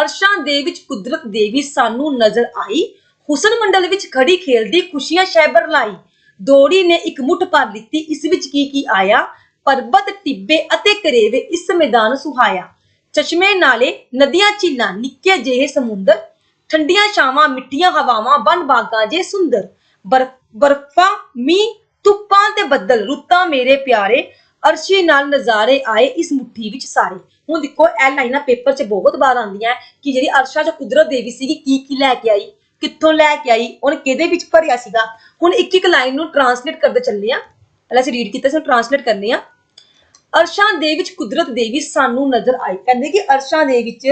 ਅਰਸ਼ਾਂ ਦੇ ਵਿੱਚ ਕੁਦਰਤ ਦੇਵੀ ਸਾਨੂੰ ਨਜ਼ਰ ਆਈ। ਹੁਸਨ ਮੰਡਲ ਵਿੱਚ ਖੜੀ ਖੇਲਦੀ, ਖੁਸ਼ੀਆਂ ਸ਼ੈਬਰ ਲਾਈ। ਦੋੜੀ ਨੇ ਇੱਕ ਮੁੱਠ ਭਰ ਲਿੱਤੀ, ਇਸ ਵਿੱਚ ਕੀ ਕੀ ਆਇਆ? ਪਰਬਤ, ਟਿੱਬੇ ਅਤੇ ਕਰੇਵੇ ਇਸ ਮੈਦਾਨ ਸੁਹਾਇਆ। ਚਸ਼ਮੇ ਨਾਲੇ ਨਦੀਆਂ ਝੀਲਾਂ, ਨਿੱਕੇ ਜਿਹੇ ਸਮੁੰਦਰ ਠੰਡੀਆਂ ਛਾਵਾਂ, ਮਿੱਠੀਆਂ ਹਵਾਵਾਂ, ਬਨ ਬਾਗਾਂ ਜੇ ਸੁੰਦਰ। ਬਰਫਾਂ, ਮੀਂਹ, ਧੁੱਪਾਂ ਤੇ ਬੱਦਲ, ਰੁੱਤਾਂ ਮੇਰੇ ਪਿਆਰੇ, ਅਰਸ਼ੀ ਨਾਲ ਨਜ਼ਾਰੇ ਆਏ ਇਸ ਮੁੱਠੀ ਵਿੱਚ ਸਾਰੇ। ਹੁਣ ਦੇਖੋ, ਇਹ ਲਾਈਨਾਂ ਪੇਪਰ 'ਚ ਬਹੁਤ ਵਾਰ ਆਉਂਦੀਆਂ ਕਿ ਜਿਹੜੀ ਅਰਸ਼ਾ ਜੋ ਕੁਦਰਤ ਦੇਵੀ ਸੀਗੀ, ਕੀ ਕੀ ਲੈ ਕੇ ਆਈ, ਕਿੱਥੋਂ ਲੈ ਕੇ ਆਈ, ਉਹਨੇ ਕਿਹਦੇ ਵਿੱਚ ਭਰਿਆ ਸੀਗਾ। ਹੁਣ ਇੱਕ ਇੱਕ ਲਾਈਨ ਨੂੰ ਟਰਾਂਸਲੇਟ ਕਰਦੇ ਚੱਲੇ ਆ ਪਹਿਲਾਂ ਅਸੀਂ ਰੀਡ ਕੀਤਾ ਸੀ ਟਰਾਂਸਲੇਟ ਕਰਨੇ ਆ ਅਰਸ਼ਾਂ ਦੇ ਵਿੱਚ ਕੁਦਰਤ ਦੇਵੀ ਸਾਨੂੰ ਨਜ਼ਰ ਆਈ। ਕਹਿੰਦੇ ਕਿ ਅਰਸ਼ਾਂ ਦੇ ਵਿੱਚ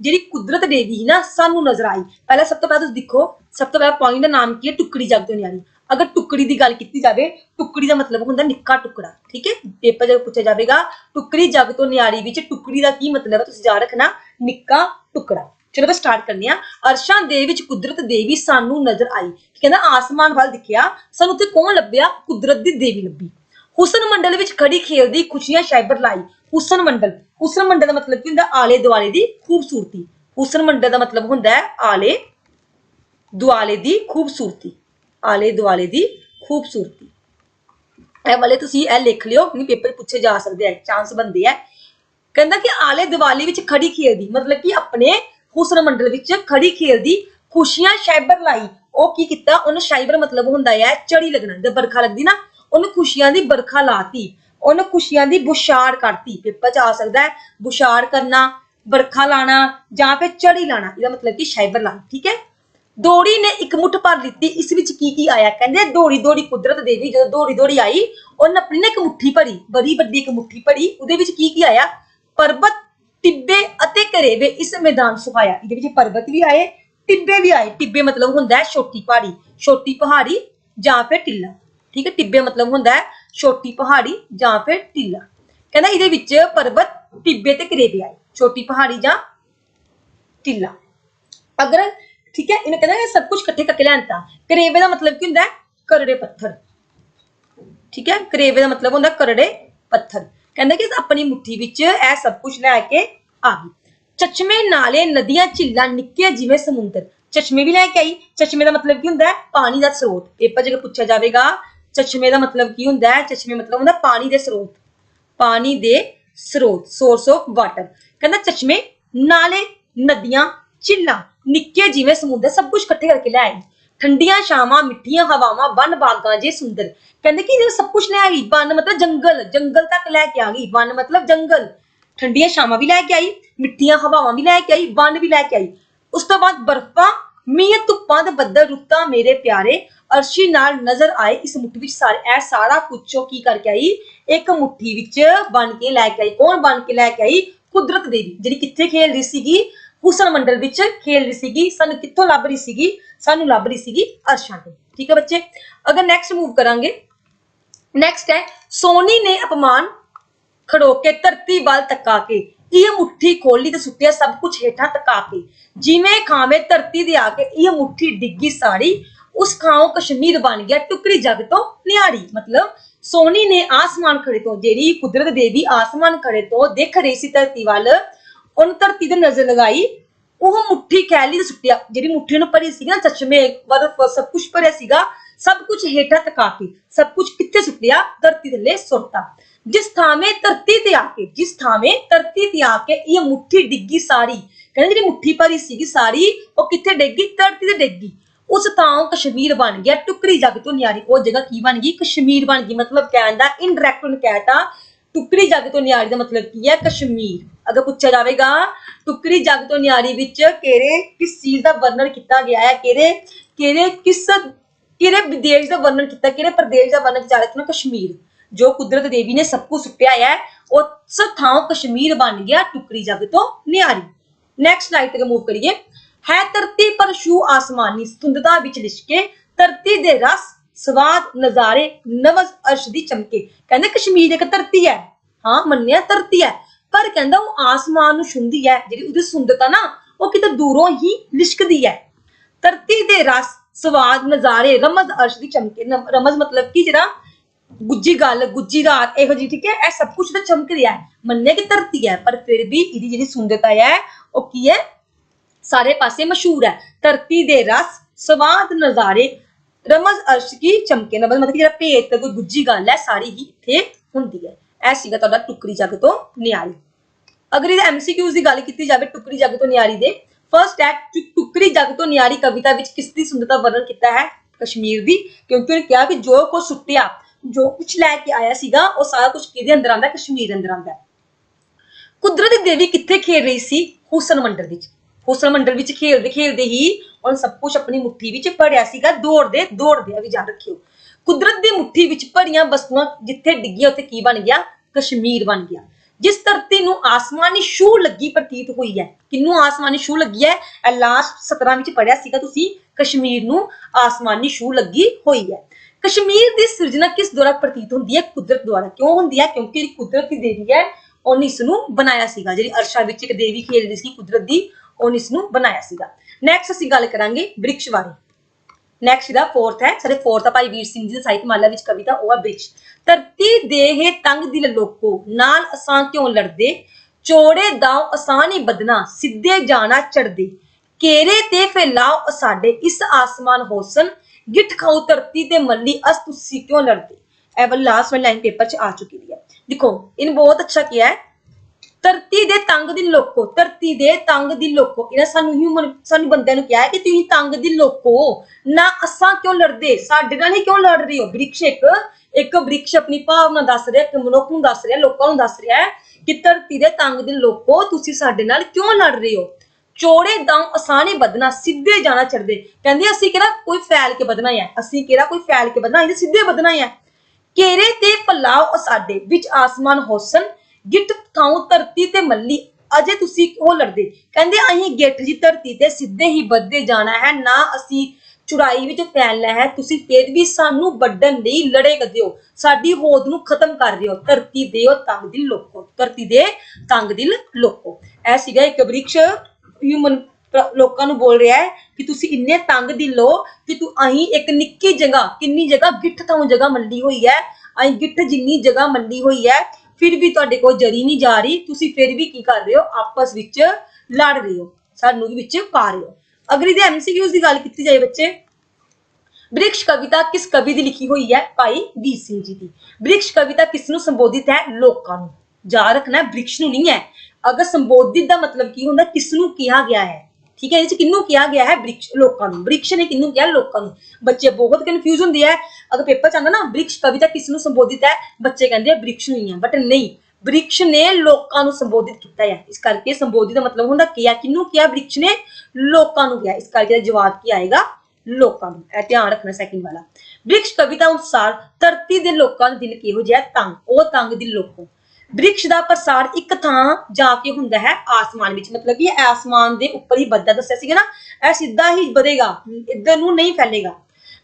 ਜਿਹੜੀ ਕੁਦਰਤ ਦੇਵੀ ਸੀ ਨਾ, ਸਾਨੂੰ ਨਜ਼ਰ ਆਈ। ਪਹਿਲਾਂ ਸਭ ਤੋਂ ਪਹਿਲਾਂ ਤੁਸੀਂ ਦੇਖੋ, ਸਭ ਤੋਂ ਪਹਿਲਾਂ ਪੁਆਇੰਟ ਦਾ ਨਾਮ ਕੀ ਹੈ? ਟੁਕੜੀ ਜਗ ਤੋਂ ਨਿਆਰੀ। ਅਗਰ ਟੁਕੜੀ ਦੀ ਗੱਲ ਕੀਤੀ ਜਾਵੇ, ਟੁਕੜੀ ਦਾ ਮਤਲਬ ਹੁੰਦਾ ਨਿੱਕਾ ਟੁਕੜਾ, ਠੀਕ ਹੈ? ਪੇਪਰ ਜਦੋਂ ਪੁੱਛਿਆ ਜਾਵੇਗਾ, ਟੁਕੜੀ ਜਗ ਤੋਂ ਨਿਆਰੀ ਵਿੱਚ ਟੁਕੜੀ ਦਾ ਕੀ ਮਤਲਬ ਹੈ? ਤੁਸੀਂ ਯਾਦ ਰੱਖਣਾ, ਨਿੱਕਾ ਟੁਕੜਾ। ਚਲੋ ਬਸ ਸਟਾਰਟ ਕਰਨੇ ਆ ਅਰਸ਼ਾਂ ਦੇ ਵਿੱਚ ਕੁਦਰਤ ਦੇਵੀ ਸਾਨੂੰ ਨਜ਼ਰ ਆਈ। ਕਹਿੰਦਾ ਆਸਮਾਨ ਵੱਲ ਦਿਖਿਆ। ਸਾਨੂੰ ਉੱਥੇ ਕੌਣ ਲੱਭਿਆ? ਕੁਦਰਤ ਦੀ ਦੇਵੀ ਲੱਭੀ। ਹੁਸਨ ਮੰਡਲ ਵਿੱਚ ਖੜੀ ਖੇਲਦੀ ਖੁਸ਼ੀਆਂ ਸ਼ੈਬਰ ਲਾਈ। ਹੁਸਨ ਮੰਡਲ। ਹੁਸਨ ਮੰਡਲ ਦਾ ਮਤਲਬ ਕੀ ਹੁੰਦਾ? ਆਲੇ ਦੁਆਲੇ ਦੀ ਖੂਬਸੂਰਤੀ। ਹੁਸਨ ਮੰਡਲ ਦਾ ਮਤਲਬ ਹੁੰਦਾ ਹੈ ਆਲੇ ਦੁਆਲੇ ਦੀ ਖੂਬਸੂਰਤੀ। ਆਲੇ ਦੁਆਲੇ ਦੀ ਖੂਬਸੂਰਤੀ। ਇਹ ਵਾਲੇ ਤੁਸੀਂ ਇਹ ਲਿਖ ਲਿਓ ਕਿ ਪੇਪਰ ਪੁੱਛੇ ਜਾ ਸਕਦੇ ਆ ਚਾਂਸ ਬੰਦੇ ਆ। ਕਹਿੰਦਾ ਕਿ ਆਲੇ ਦੀਵਾਲੀ ਵਿੱਚ ਖੜੀ ਖੇਲਦੀ, ਮਤਲਬ ਕਿ ਆਪਣੇ ਹੁਸਨ ਮੰਡਲ ਵਿੱਚ ਖੜੀ ਖੇਲਦੀ, ਖੁਸ਼ੀਆਂ ਸ਼ਾਇਬਰ ਲਾਈ। ਉਹ ਕੀ ਕੀਤਾ? ਉਹਨੇ ਸ਼ਾਈਬਰ ਮਤਲਬ ਹੁੰਦਾ ਹੈ ਚੜੀ ਲੱਗਣਾ। ਜਦ ਬਰਖਾ ਲੱਗਦੀ ਨਾ। ਉਹਨੇ ਖੁਸ਼ੀਆਂ ਦੀ ਬਰਖਾ ਲਾਤੀ, ਉਹਨੇ ਖੁਸ਼ੀਆਂ ਦੀ ਬੁਛਾੜ ਕਰਤੀ ਪੇਪਰ ਚ ਆ ਸਕਦਾ ਹੈ ਬੁਛਾੜ ਕਰਨਾ ਬਰਖਾ ਲਾਣਾ ਜਾਂ ਫਿਰ ਚੜੀ ਲਾਣਾ, ਇਹਦਾ ਮਤਲਬ ਕਿ ਸ਼ਾਈਬਰ ਲਾਣਾ, ਠੀਕ ਹੈ? ਦੋੜੀ ਨੇ ਇੱਕ ਮੁੱਠ ਭਰ ਦਿੱਤੀ ਇਸ ਵਿੱਚ ਕੀ ਕੀ ਆਇਆ? ਕਹਿੰਦੇ ਦੋੜੀ ਦੋੜੀ ਕੁਦਰਤ ਦੇਵੀ ਜਦੋਂ ਦੋੜੀ ਦੋੜੀ ਆਈ, ਉਹਨੇ ਆਪਣੀ ਨਾ ਇੱਕ ਮੁੱਠੀ ਭਰੀ, ਬੜੀ ਵੱਡੀ ਇੱਕ ਮੁੱਠੀ ਭਰੀ, ਉਹਦੇ ਵਿੱਚ ਕੀ ਕੀ ਆਇਆ? ਪਰਬਤ, ਟਿੱਬੇ ਅਤੇ ਕਰੇਵੇ ਇਸ ਮੈਦਾਨ ਸੁਹਾਇਆ ਇਹਦੇ ਵਿੱਚ ਪਰਬਤ ਵੀ ਆਏ, ਟਿੱਬੇ ਵੀ ਆਏ, ਟਿੱਬੇ ਮਤਲਬ ਹੁੰਦਾ ਹੈ ਛੋਟੀ ਪਹਾੜੀ ਛੋਟੀ ਪਹਾੜੀ ਜਾਂ ਫਿਰ ਟਿੱਲਾ। ਠੀਕ ਹੈ ਟਿੱਬੇ ਮਤਲਬ ਹੁੰਦਾ ਹੈ ਛੋਟੀ ਪਹਾੜੀ ਜਾਂ ਫਿਰ ਟਿੱਲਾ ਕਹਿੰਦਾ ਇਹਦੇ ਵਿੱਚ ਪਰਬਤ ਟਿੱਬੇ ਤੇ ਕਰੇਵੇ ਆਏ ਛੋਟੀ ਪਹਾੜੀ ਜਾਂ ਟਿੱਲਾ ਅਗਰ ਠੀਕ ਹੈ ਇਹਨੇ ਕਹਿੰਦਾ ਇਹ ਸਭ ਕੁਝ ਇਕੱਠੇ ਕਰਕੇ ਲਿਆਂਤਾ ਕਰੇਵੇ ਦਾ ਮਤਲਬ ਕੀ ਹੁੰਦਾ ਹੈ ਕਰੜੇ ਪੱਥਰ ਠੀਕ ਹੈ ਕਰੇਵੇ ਦਾ ਮਤਲਬ ਹੁੰਦਾ ਕਰੜੇ ਪੱਥਰ ਕਹਿੰਦਾ ਕਿ ਆਪਣੀ ਮੁੱਠੀ ਵਿੱਚ ਇਹ ਸਭ ਕੁਝ ਲੈ ਕੇ ਆ ਗਈ ਚਸ਼ਮੇ ਨਾਲੇ ਨਦੀਆਂ ਝੀਲਾਂ ਨਿੱਕੇ ਜਿਵੇਂ ਸਮੁੰਦਰ ਚਸ਼ਮੇ ਵੀ ਲੈ ਕੇ ਆਈ ਚਸ਼ਮੇ ਦਾ ਮਤਲਬ ਕੀ ਹੁੰਦਾ ਹੈ ਪਾਣੀ ਦਾ ਸਰੋਤ ਪੇਪਰ ਜਗ੍ਹਾ ਪੁੱਛਿਆ ਜਾਵੇਗਾ ਚਸ਼ਮੇ ਦਾ ਮਤਲਬ ਕੀ ਹੁੰਦਾ ਹੈ ਚਸ਼ਮੇ ਮਤਲਬ ਹੁੰਦਾ ਪਾਣੀ ਦੇ ਸਰੋਤ ਪਾਣੀ ਦੇ ਸਰੋਤ ਸੋਰਸ ਆਫ ਵਾਟਰ ਕਹਿੰਦਾ ਚਸ਼ਮੇ ਨਾਲੇ ਨਦੀਆਂ ਝੀਲਾਂ ਨਿੱਕੇ ਜਿਵੇਂ ਸਮੁੰਦਰ ਸਭ ਕੁਝ ਇਕੱਠੇ ਕਰਕੇ ਲੈ ਆਈ ਠੰਡੀਆਂ ਛਾਵਾਂ ਮਿੱਠੀਆਂ ਹਵਾਵਾਂ ਬਨ ਬਾਗਾਂ ਜੇ ਸੁੰਦਰ ਕਹਿੰਦੇ ਕਿ ਇਹ ਸਭ ਕੁਝ ਲੈ ਆਈ ਬਨ ਮਤਲਬ ਜੰਗਲ ਜੰਗਲ ਤੱਕ ਲੈ ਕੇ ਆ ਗਈ ਬਨ ਮਤਲਬ ਜੰਗਲ ਠੰਡੀਆਂ ਛਾਵਾਂ ਵੀ ਲੈ ਕੇ ਆਈ ਮਿੱਠੀਆਂ ਹਵਾਵਾਂ ਵੀ ਲੈ ਕੇ ਆਈ ਬਨ ਵੀ ਲੈ ਕੇ ਆਈ ਉਸ ਤੋਂ ਬਾਅਦ ਬਰਫਾਂ ਮੀਂਹ ਧੁੱਪਾਂ ਦੇ ਬੱਦਲ ਰੁੱਤਾਂ ਮੇਰੇ ਪਿਆਰੇ, ਅਰਸ਼ੀ ਨਾਲ ਨਜ਼ਰ ਆਏ ਇਸ ਮੁੱਠੀ ਵਿੱਚ ਸਾਰੇ ਇਹ ਸਾਰਾ ਕੁਛੋ ਕੀ ਕਰਕੇ ਆਈ? ਇੱਕ ਮੁੱਠੀ ਵਿੱਚ ਬਣ ਕੇ ਲੈ ਕੇ ਆਈ। ਕੌਣ ਬਣ ਕੇ ਲੈ ਕੇ ਆਈ? ਕੁਦਰਤ ਦੇਵੀ, ਜਿਹੜੀ ਕਿੱਥੇ ਖੇਲ ਰਹੀ ਸੀਗੀ? ਹੁਸਨ ਮੰਡਲ ਵਿੱਚ ਖੇਲ ਰਹੀ ਸੀਗੀ। ਸਾਨੂੰ ਕਿੱਥੋਂ ਲੱਭ ਰਹੀ ਸੀਗੀ? ਸਾਨੂੰ ਲੱਭ ਰਹੀ ਸੀਗੀ ਅਰਸ਼ਾਂ ਤੋਂ। ਠੀਕ ਹੈ ਬੱਚੇ? ਅਗਰ ਨੈਕਸਟ ਮੂਵ ਕਰਾਂਗੇ। ਨੈਕਸਟ ਹੈ, ਸੋਨੀ ਨੇ ਅਪਮਾਨ ਖੜੋ ਕੇ ਧਰਤੀ ਵੱਲ ਤੱਕਾ ਕੇ। ਇਹ ਮੁੱਠੀ ਖੋਲੀ ਤੇ ਸੁੱਟਿਆ ਸਭ ਕੁਝ ਹੇਠਾਂ ਤਕਾ ਕੇ। ਜਿਵੇਂ ਖਾਵੇਂ ਧਰਤੀ ਦੇ ਆ ਕੇ ਇਹ ਮੁੱਠੀ ਡਿੱਗੀ ਸਾੜੀ ਉਸ ਖਾਓ ਕਸ਼ਮੀਰ ਬਣ ਗਿਆ ਟੁਕੜੀ ਜਗ ਤੋਂ ਨਿਆੜੀ ਮਤਲਬ ਸੋਨੀ ਨੇ ਆਸਮਾਨ ਖੜੇ ਤੋਂ ਜਿਹੜੀ ਕੁਦਰਤ ਦੇਵੀ ਆਸਮਾਨ ਖੜੇ ਤੋਂ ਦੇਖ ਰਹੀ ਸੀ ਧਰਤੀ ਵੱਲ, ਉਹਨ ਧਰਤੀ ਤੇ ਨਜ਼ਰ ਲਗਾਈ। ਉਹ ਮੁੱਠੀ ਖੈਲੀ ਤੇ ਸੁੱਟਿਆ। ਜਿਹੜੀ ਮੁੱਠੀ ਨੂੰ ਭਰੀ ਸੀ ਨਾ, ਚਸ਼ਮੇ ਬਰਫ ਸਭ ਕੁਝ ਭਰਿਆ ਸੀਗਾ। ਸਭ ਕੁਝ ਹੇਠਾਂ ਤਕਾ ਕੇ, ਸਭ ਕੁਝ ਕਿੱਥੇ ਸੁੱਟਿਆ? ਧਰਤੀ ਥੱਲੇ ਸੁੱਟਤਾ। ਜਿਸ ਥਾਵੇਂ ਧਰਤੀ ਤੇ ਆ ਕੇ, ਜਿਸ ਥਾਵੇਂ ਧਰਤੀ ਤੇ ਆ ਕੇ ਇਹ ਮੁੱਠੀ ਡਿੱਗੀ ਸਾਰੀ, ਕਹਿੰਦੇ ਜਿਹੜੀ ਮੁੱਠੀ ਭਰੀ ਸੀਗੀ ਸਾਰੀ, ਉਹ ਕਿੱਥੇ ਡਿੱਗੀ? ਧਰਤੀ ਤੇ ਡਿੱਗੀ। ਉਸ ਥਾਂ ਕਸ਼ਮੀਰ ਬਣ ਗਿਆ, ਟੁਕੜੀ ਜਗ ਤੋਂ ਨਿਆਰੀ। ਉਹ ਜਗ੍ਹਾ ਕੀ ਬਣ ਗਈ? ਕਸ਼ਮੀਰ ਬਣ ਗਈ, ਮਤਲਬ ਕਹਿਣ ਦਾ ਇਨਡਾਇਰੈਕਟ ਨੂੰ ਕਹਿਤਾ ਟੁਕੜੀ ਜੱਗ ਤੋਂ ਨਿਆਰੀ ਦਾ ਮਤਲਬ ਕੀ ਹੈ? ਕਸ਼ਮੀਰ। ਅਗਰ ਪੁੱਛਿਆ ਜਾਵੇਗਾ, ਟੁਕੜੀ ਜਗ ਤੋਂ ਨਿਆਰੀ ਵਿੱਚ ਕਿਹੜੇ ਕਿਸ ਚੀਜ਼ ਦਾ ਵਰਣਨ ਕੀਤਾ ਗਿਆ ਹੈ? ਕਿਹੜੇ ਕਿਹੜੇ ਕਿਸ ਕਿਹੜੇ ਵਿਦੇਸ਼ ਦਾ ਵਰਣਨ ਕੀਤਾ, ਕਿਹੜੇ ਪ੍ਰਦੇਸ਼ ਦਾ ਵਰਣਨ ਕੀਤਾ ਹੈ ਕਸ਼ਮੀਰ। ਜੋ ਕੁਦਰਤ ਦੇਵੀ ਨੇ ਸਭ ਕੁਝ ਸੁੱਟਿਆ ਹੈ, ਉਹ ਥਾਂ ਕਸ਼ਮੀਰ ਬਣ ਗਿਆ, ਟੁਕੜੀ ਜਗ ਤੋਂ ਨਿਆਰੀ। ਨੈਕਸਟ ਲਾਈਟ ਤੇ ਮੂਵ ਕਰੀਏ। ਹੈ ਧਰਤੀ ਪਰ ਛੂ ਆਸਮਾਨੀ, ਸੁੰਦਰਤਾ ਵਿੱਚ ਲਿਸ਼ਕੇ, ਧਰਤੀ ਦੇ ਰਸ, ਸਵਾਦ, ਨਜ਼ਾਰੇ, ਨਵਜ਼ ਅਰਸ਼ ਦੀ ਚਮਕੇ। ਕਹਿੰਦੇ ਕਸ਼ਮੀਰ ਇੱਕ ਧਰਤੀ ਹੈ। ਹਾਂ, ਮੰਨਿਆ ਧਰਤੀ ਹੈ। ਪਰ ਕਹਿੰਦਾ ਉਹ ਆਸਮਾਨ ਨੂੰ ਛੁੰਦੀ ਹੈ, ਜਿਹੜੀ ਉਹਦੀ ਸੁੰਦਰਤਾ ਨਾ, ਉਹ ਕਿਤੇ ਦੂਰੋਂ ਹੀ ਲਿਸ਼ਕਦੀ ਹੈ। ਧਰਤੀ ਦੇ ਰਸ ਸਵਾਦ ਨਜ਼ਾਰੇ ਰਮਜ਼ ਅਰਸ਼ ਦੀ ਚਮਕੇ ਨਮ- ਰਮਜ਼ ਮਤਲਬ ਕਿ ਜਿਹੜਾ ਗੁੱਜੀ ਗੱਲ ਗੁੱਜੀ ਰਾਤ ਇਹੋ ਜਿਹੀ ਠੀਕ ਹੈ ਇਹ ਸਭ ਕੁਝ ਤਾਂ ਚਮਕ ਰਿਹਾ ਹੈ ਮੰਨਿਆ ਕਿ ਧਰਤੀ ਹੈ ਪਰ ਫਿਰ ਵੀ ਇਹਦੀ ਜਿਹੜੀ ਸੁੰਦਰਤਾ ਹੈ ਉਹ ਕੀ ਹੈ ਸਾਰੇ ਪਾਸੇ ਮਸ਼ਹੂਰ ਹੈ ਧਰਤੀ ਦੇ ਰਸ ਸਵਾਦ ਨਜ਼ਾਰੇ ਰਮਜ਼ ਅਰਸ਼ ਕੀ ਚਮਕੇ ਨਵਲ ਮਤਲਬ ਕਿ ਜਿਹੜਾ ਭੇਤ ਕੋਈ ਗੁੱਜੀ ਗੱਲ ਹੈ ਸਾਰੀ ਹੀ ਇੱਥੇ ਹੁੰਦੀ ਹੈ ਇਹ ਸੀਗਾ ਤੁਹਾਡਾ ਟੁਕੜੀ ਜਗ ਤੋਂ ਨਿਆਰੀ ਅਗਰ ਇਹਦੇ ਐਮਸੀਕਿਊਜ਼ ਦੀ ਗੱਲ ਕੀਤੀ ਜਾਵੇ ਟੁਕੜੀ ਜਗ ਤੋਂ ਨਿਆਰੀ ਦੇ ਫਰਸਟ ਹੈ ਟੁ- ਟੁਕੜੀ ਜਗ ਤੋਂ ਨਿਆਰੀ ਕਵਿਤਾ ਵਿੱਚ ਕਿਸ ਦੀ ਸੁੰਦਰਤਾ ਵਰਣਨ ਕੀਤਾ ਹੈ ਕਸ਼ਮੀਰ ਦੀ ਕਿਉਂਕਿ ਉਹਨੇ ਕਿਹਾ ਕਿ ਜੋ ਕੁਝ ਸੁੱਟਿਆ ਜੋ ਕੁਝ ਲੈ ਕੇ ਆਇਆ ਸੀਗਾ ਉਹ ਸਾਰਾ ਕੁਝ ਕਿਹਦੇ ਅੰਦਰ ਆਉਂਦਾ ਹੈ? ਕਸ਼ਮੀਰ ਅੰਦਰ ਆਉਂਦਾ ਹੈ। ਕੁਦਰਤ ਦੀ ਦੇਵੀ ਕਿੱਥੇ ਖੇਡ ਰਹੀ ਸੀ ਹੁਸਨ ਮੰਡਲ ਵਿੱਚ ਹੁਸਨ ਮੰਡਲ ਵਿੱਚ ਖੇਡਦੇ ਖੇਡਦੇ ਹੀ ਉਹਨੇ ਸਭ ਕੁਝ ਆਪਣੀ ਮੁੱਠੀ ਵਿੱਚ ਭਰਿਆ ਸੀਗਾ ਦੌੜਦੇ ਦੌੜਦੇ ਆ ਵੀ ਜਾ ਰੱਖਿਓ ਕੁਦਰਤ ਦੀ ਮੁੱਠੀ ਵਿੱਚ ਭਰੀਆਂ ਵਸਤੂਆਂ ਜਿੱਥੇ ਡਿੱਗੀਆਂ ਉੱਥੇ ਕੀ ਬਣ ਗਿਆ ਕਸ਼ਮੀਰ ਬਣ ਗਿਆ ਜਿਸ ਧਰਤੀ ਨੂੰ ਆਸਮਾਨੀ ਛੂ ਲੱਗੀ ਪ੍ਰਤੀਤ ਹੋਈ ਹੈ ਕਿੰਨੂੰ ਆਸਮਾਨੀ ਛੂ ਲੱਗੀ ਹੈ? ਇਹ ਲਾਸਟ 17 ਵਿੱਚ ਪੜਿਆ ਸੀਗਾ ਤੁਸੀਂ, ਕਸ਼ਮੀਰ ਨੂੰ ਆਸਮਾਨੀ ਛੂ ਲੱਗੀ ਹੋਈ ਹੈ। ਕਸ਼ਮੀਰ ਦੀ ਸਿਰਜਣਾ ਕਿਸ ਦੁਆਰਾ ਪ੍ਰਤੀਤ ਹੁੰਦੀ ਹੈ? ਕੁਦਰਤ ਦੁਆਰਾ। ਕਿਉਂ ਹੁੰਦੀ ਹੈ? ਕਿਉਂਕਿ ਜਿਹੜੀ ਕੁਦਰਤ ਦੀ ਦੇਵੀ ਹੈ, ਉਹਨੇ ਇਸ ਨੂੰ ਬਣਾਇਆ ਸੀਗਾ। ਜਿਹੜੀ ਅਰਸ਼ਾ ਵਿੱਚ ਇੱਕ ਦੇਵੀ ਖੇਡਦੀ ਸੀ ਕੁਦਰਤ ਦੀ, ਉਹਨੇ ਇਸ ਨੂੰ ਬਣਾਇਆ ਸੀਗਾ। ਨੈਕਸਟ ਅਸੀਂ ਗੱਲ ਕਰਾਂਗੇ ਬ੍ਰਿਕਸ਼ ਬਾਰੇ। ਨੈਕਸਟ ਦਾ ਫੋਰਥ ਹੈ। ਸਾਡੇ ਫੋਰਥ ਆ ਭਾਈ ਵੀਰ ਸਿੰਘ ਜੀ ਦੀ ਸਾਹਿਤਮਾਲਾ ਵਿੱਚ ਕਵਿਤਾ, ਉਹ ਹੈ ਬ੍ਰਿਕਸ਼ ਧਰਤੀ ਦੇਹ ਤੰਗ ਦਿਲ ਲੋਕੋ, ਨਾਲ ਅਸਾਂ ਕਿਉਂ ਲੜਦੇ? ਚੋੜੇ ਦਾਉ ਅਸਾਨੀ ਬਦਨਾ ਸਿੱਧੇ ਜਾਣਾ ਚੜਦੇ ਕੇਰੇ ਤੇ ਫੈਲਾਓ ਸਾਡੇ ਇਸ ਆਸਮਾਨ ਹੋਸਨ। ਗਿੱਠ ਖਾਉ ਧਰਤੀ ਤੇ ਮੱਲੀ, ਅਸ ਤੁਸੀਂ ਕਿਉਂ ਲੜਦੇ? ਇਹ ਵਾਲੀ ਲਾਸਟ ਵਾਲੀ ਲਾਈਨ ਪੇਪਰ 'ਚ ਆ ਚੁੱਕੀ ਹੈ। ਦੇਖੋ, ਇਹਨੇ ਬਹੁਤ ਅੱਛਾ ਕਿਹਾ ਹੈ। ਧਰਤੀ ਦੇ ਤੰਗ ਦੀ ਲੋਕੋ, ਧਰਤੀ ਦੇ ਤੰਗ ਦੀ ਲੋਕੋ। ਇਹਨਾਂ ਸਾਨੂੰ ਹਿਊਮਨ ਸਾਨੂੰ ਬੰਦਿਆਂ ਨੂੰ ਕਿਹਾ ਕਿ ਤੁਸੀਂ ਤੰਗ ਦਿਲ ਲੋਕੋ। ਨਾ ਅਸਾਂ ਕਿਉਂ ਲੜਦੇ? ਸਾਡੇ ਨਾਲ ਹੀ ਕਿਉਂ ਲੜ ਰਹੇ ਹੋ? ਬ੍ਰਿਕਸ਼ ਇੱਕ ਇੱਕ ਬ੍ਰਿਕਸ਼ ਆਪਣੀ ਭਾਵਨਾ ਦੱਸ ਰਿਹਾ ਕਿ ਮਨੁੱਖ ਨੂੰ ਦੱਸ ਰਿਹਾ, ਲੋਕਾਂ ਨੂੰ ਦੱਸ ਰਿਹਾ ਕਿ ਧਰਤੀ ਦੇ ਤੰਗ ਦੇ ਲੋਕੋ, ਤੁਸੀਂ ਸਾਡੇ ਨਾਲ ਕਿਉਂ ਲੜ ਰਹੇ ਹੋ? ਚੋੜੇ ਦਮ ਆਸਾਨੀ ਵਧਣਾ, ਸਿੱਧੇ ਜਾਣਾ ਚੜਦੇ ਕਹਿੰਦੇ ਅਸੀਂ ਕਿਹੜਾ ਕੋਈ ਫੈਲ ਕੇ ਵਧਣਾ ਹੈ ਅਸੀਂ ਕਿਹੜਾ ਕੋਈ ਫੈਲ ਕੇ ਵਧਣਾ? ਹੈ ਸਿੱਧੇ ਵਧਣਾ ਹੈ ਕੇਰੇ ਤੇ ਫਲਾਓ ਅਸਾਡੇ, ਵਿੱਚ ਆਸਮਾਨ ਹੋਸਨ ਗਿੱਟ ਥਾਉ ਧਰਤੀ ਤੇ ਮੱਲੀ। ਅਜੇ ਤੁਸੀਂ ਉਹ ਲੜਦੇ? ਕਹਿੰਦੇ, ਅਸੀਂ ਗਿੱਟ ਜੀ ਧਰਤੀ ਤੇ ਸਿੱਧੇ ਹੀ ਵੱਧਦੇ ਜਾਣਾ ਹੈ, ਨਾ ਅਸੀਂ ਚੁਰਾਈ ਵਿੱਚ ਫੈਲਣਾ ਹੈ। ਤੁਸੀਂ ਫੇਰ ਵੀ ਸਾਨੂੰ ਵੱਢਣ ਲਈ ਲੜੇ ਕਰਦੇ ਹੋ? ਸਾਡੀ ਹੋਦ ਨੂੰ ਖਤਮ ਕਰ ਰਹੇ ਧਰਤੀ ਦੇ ਤੰਗ ਦਿਲ ਲੋਕੋ। ਧਰਤੀ ਦੇ ਤੰਗ ਦਿਲ ਲੋਕੋ। ਇਹ ਸੀਗਾ ਇੱਕ ਬ੍ਰਿਕਸ਼ ਹਿਊਮਨ ਲੋਕਾਂ ਨੂੰ ਬੋਲ ਰਿਹਾ ਹੈ ਕਿ ਤੁਸੀਂ ਇੰਨੇ ਤੰਗ ਦਿਲ ਹੋ ਕਿ ਤੂੰ ਅਹੀਂ ਇੱਕ ਨਿੱਕੀ ਜਗ੍ਹਾ, ਕਿੰਨੀ ਜਗ੍ਹਾ ਗਿੱਠ ਥਾਂ ਜਗ੍ਹਾ ਮੰਡੀ ਹੋਈ ਹੈ। ਅਹੀਂ ਗਿੱਠ ਜਿੰਨੀ ਜਗ੍ਹਾ ਮੰਡੀ ਹੋਈ ਹੈ ਫਿਰ ਵੀ ਤੁਹਾਡੇ ਕੋਲ ਜਰੀ ਨਹੀਂ ਜਾ ਰਹੀ, ਤੁਸੀਂ ਫਿਰ ਵੀ ਕੀ ਕਰ ਰਹੇ ਹੋ? ਆਪਸ ਵਿੱਚ ਲੜ ਰਹੇ ਹੋ, ਸਾਨੂੰ ਵੀ ਵਿੱਚ ਪਾ ਰਹੇ ਹੋ। ਅਗਰ ਇਹਦੇ ਐਮਸੀਕਿਊਜ਼ ਦੀ ਗੱਲ ਕੀਤੀ ਜਾਏ ਬੱਚੇ, ਬ੍ਰਿਕਸ਼ ਕਵਿਤਾ ਕਿਸ ਕਵੀ ਦੀ ਲਿਖੀ ਹੋਈ ਹੈ? ਭਾਈ ਵੀਰ ਸਿੰਘ ਜੀ ਦੀ। ਬ੍ਰਿਕਸ਼ ਕਵਿਤਾ ਕਿਸ ਨੂੰ ਸੰਬੋਧਿਤ ਹੈ? ਲੋਕਾਂ ਨੂੰ। ਯਾਦ ਰੱਖਣਾ, ਬ੍ਰਿਕਸ਼ ਨੂੰ ਨਹੀਂ ਹੈ। ਅਗਰ ਸੰਬੋਧਿਤ ਦਾ ਮਤਲਬ ਕੀ ਹੁੰਦਾ, ਕਿਸ ਨੂੰ ਕਿਹਾ ਗਿਆ ਹੈ? ਠੀਕ ਹੈ ਇਹਦੇ ਚ ਕਿਹਨੂੰ ਕਿਹਾ ਗਿਆ ਹੈ ਬ੍ਰਿਕਸ਼ ਲੋਕਾਂ ਨੂੰ ਬ੍ਰਿਕਸ਼ ਨੇ ਕਿਹਨੂੰ ਕਿਹਾ ਲੋਕਾਂ ਨੂੰ ਬੱਚੇ ਬਹੁਤ ਕਨਫਿਊਜ਼ ਹੁੰਦੇ ਆ ਅਗਰ ਪੇਪਰ ਚ ਆਉਂਦਾ ਨਾ ਬ੍ਰਿਕਸ਼ ਕਵਿਤਾ ਕਿਸ ਨੂੰ ਸੰਬੋਧਿਤ ਹੈ ਬੱਚੇ ਕਹਿੰਦੇ ਆ ਬ੍ਰਿਕਸ਼ ਨੂੰ ਹੀ ਹੈ ਬਟ ਨਹੀਂ ਬ੍ਰਿਕਸ਼ ਨੇ ਲੋਕਾਂ ਨੂੰ ਸੰਬੋਧਿਤ ਕੀਤਾ ਹੈ ਇਸ ਕਰਕੇ ਸੰਬੋਧਿਤ ਦਾ ਮਤਲਬ ਹੁੰਦਾ ਕਿਹਾ ਕਿਹਨੂੰ ਕਿਹਾ ਬ੍ਰਿਕਸ਼ ਨੇ ਲੋਕਾਂ ਨੂੰ ਕਿਹਾ ਇਸ ਕਰਕੇ ਇਹਦਾ ਜਵਾਬ ਕੀ ਆਏਗਾ ਲੋਕਾਂ ਨੂੰ ਇਹ ਧਿਆਨ ਰੱਖਣਾ ਸੈਕਿੰਡ ਵਾਲਾ ਬ੍ਰਿਕਸ਼ ਕਵਿਤਾ ਅਨੁਸਾਰ ਧਰਤੀ ਦੇ ਲੋਕਾਂ ਦਾ ਦਿਲ ਕਿਹੋ ਜਿਹਾ ਹੈ? ਤੰਗ ਉਹ ਤੰਗ ਦਿਲ ਲੋਕੋ ਬ੍ਰਿਕਸ਼ ਦਾ ਪ੍ਰਸਾਰ ਇੱਕ ਥਾਂ ਜਾ ਕੇ ਹੁੰਦਾ ਹੈ ਆਸਮਾਨ ਵਿੱਚ। ਮਤਲਬ ਕਿ ਆਸਮਾਨ ਦੇ ਉੱਪਰ ਹੀ ਵੱਧਦਾ ਦੱਸਿਆ ਸੀਗਾ ਨਾ, ਇਹ ਸਿੱਧਾ ਹੀ ਵਧੇਗਾ, ਇੱਧਰ ਨੂੰ ਨਹੀਂ ਫੈਲੇਗਾ।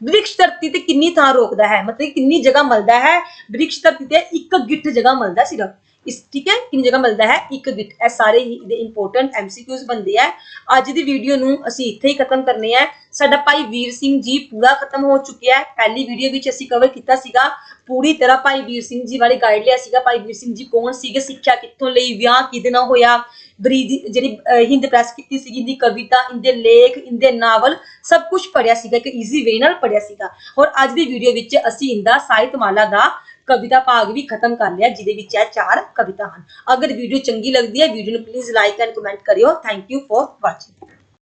ਬ੍ਰਿਕਸ਼ ਧਰਤੀ ਤੇ ਕਿੰਨੀ ਥਾਂ ਰੋਕਦਾ ਹੈ, ਮਤਲਬ ਕਿੰਨੀ ਜਗ੍ਹਾ ਮਲਦਾ ਹੈ, ਬ੍ਰਿਕਸ਼ ਧਰਤੀ ਤੇ ਇੱਕ ਗਿੱਠ ਜਗ੍ਹਾ ਮਲਦਾ ਸਿਰਫ ਇਸ ਠੀਕ ਹੈ, ਕਿੰਨੀ ਜਗ੍ਹਾ ਮਿਲਦਾ ਹੈ? ਇੱਕ ਗਿੱਟ ਇਹ ਸਾਰੇ ਹੀ ਇਹਦੇ ਇੰਪੋਰਟੈਂਟ ਐਮਸੀਕਿਊਜ਼ ਬਣਦੇ ਆ। ਅੱਜ ਦੀ ਵੀਡੀਓ ਨੂੰ ਅਸੀਂ ਇੱਥੇ ਹੀ ਖਤਮ ਕਰਨੇ ਆ। ਸਾਡਾ ਭਾਈ ਵੀਰ ਸਿੰਘ ਜੀ ਪੂਰਾ ਖਤਮ ਹੋ ਚੁੱਕਿਆ ਹੈ। ਪਹਿਲੀ ਵੀਡੀਓ ਵਿੱਚ ਅਸੀਂ ਕਵਰ ਕੀਤਾ ਸੀਗਾ। ਪੂਰੀ ਤਰ੍ਹਾਂ ਭਾਈ ਵੀਰ ਸਿੰਘ ਜੀ ਬਾਰੇ ਗਾਈਡ ਲਿਆ ਸੀਗਾ। ਭਾਈ ਵੀਰ ਸਿੰਘ ਜੀ ਕੌਣ ਸੀਗੇ? ਸਿੱਖਿਆ ਕਿੱਥੋਂ ਲਈ? ਵਿਆਹ ਕਿਹਦੇ ਨਾਲ ਹੋਇਆ? ਬਰੀਦ ਜਿਹੜੀ ਹਿੰਦ ਪ੍ਰੈਸ ਕੀਤੀ ਸੀਗੀ, ਇਹਦੀ ਕਵਿਤਾ, ਇਹਦੇ ਲੇਖ ਇੰਦੇ ਨਾਵਲ, ਸਭ ਕੁਝ ਪੜਿਆ ਸੀਗਾ। ਕਿ ਈਜ਼ੀ ਵੇ ਨਾਲ ਪੜਿਆ ਸੀਗਾ। ਔਰ ਅੱਜ ਦੀ ਵੀਡੀਓ ਵਿੱਚ ਅਸੀਂ ਇਹਦਾ ਸਾਹਿਤਮਾਲਾ ਦਾ ਕਵਿਤਾ ਭਾਗ ਵੀ ਖਤਮ ਕਰ ਲਿਆ, ਜਿਹਦੇ ਵਿੱਚ ਇਹ ਚਾਰ ਕਵਿਤਾ ਹਨ। ਅਗਰ ਵੀਡੀਓ ਚੰਗੀ ਲੱਗਦੀ ਹੈ ਵੀਡੀਓ ਨੂੰ ਪਲੀਜ਼ ਲਾਈਕ ਐਂਡ ਕਮੈਂਟ ਕਰਿਓ। Thank you for watching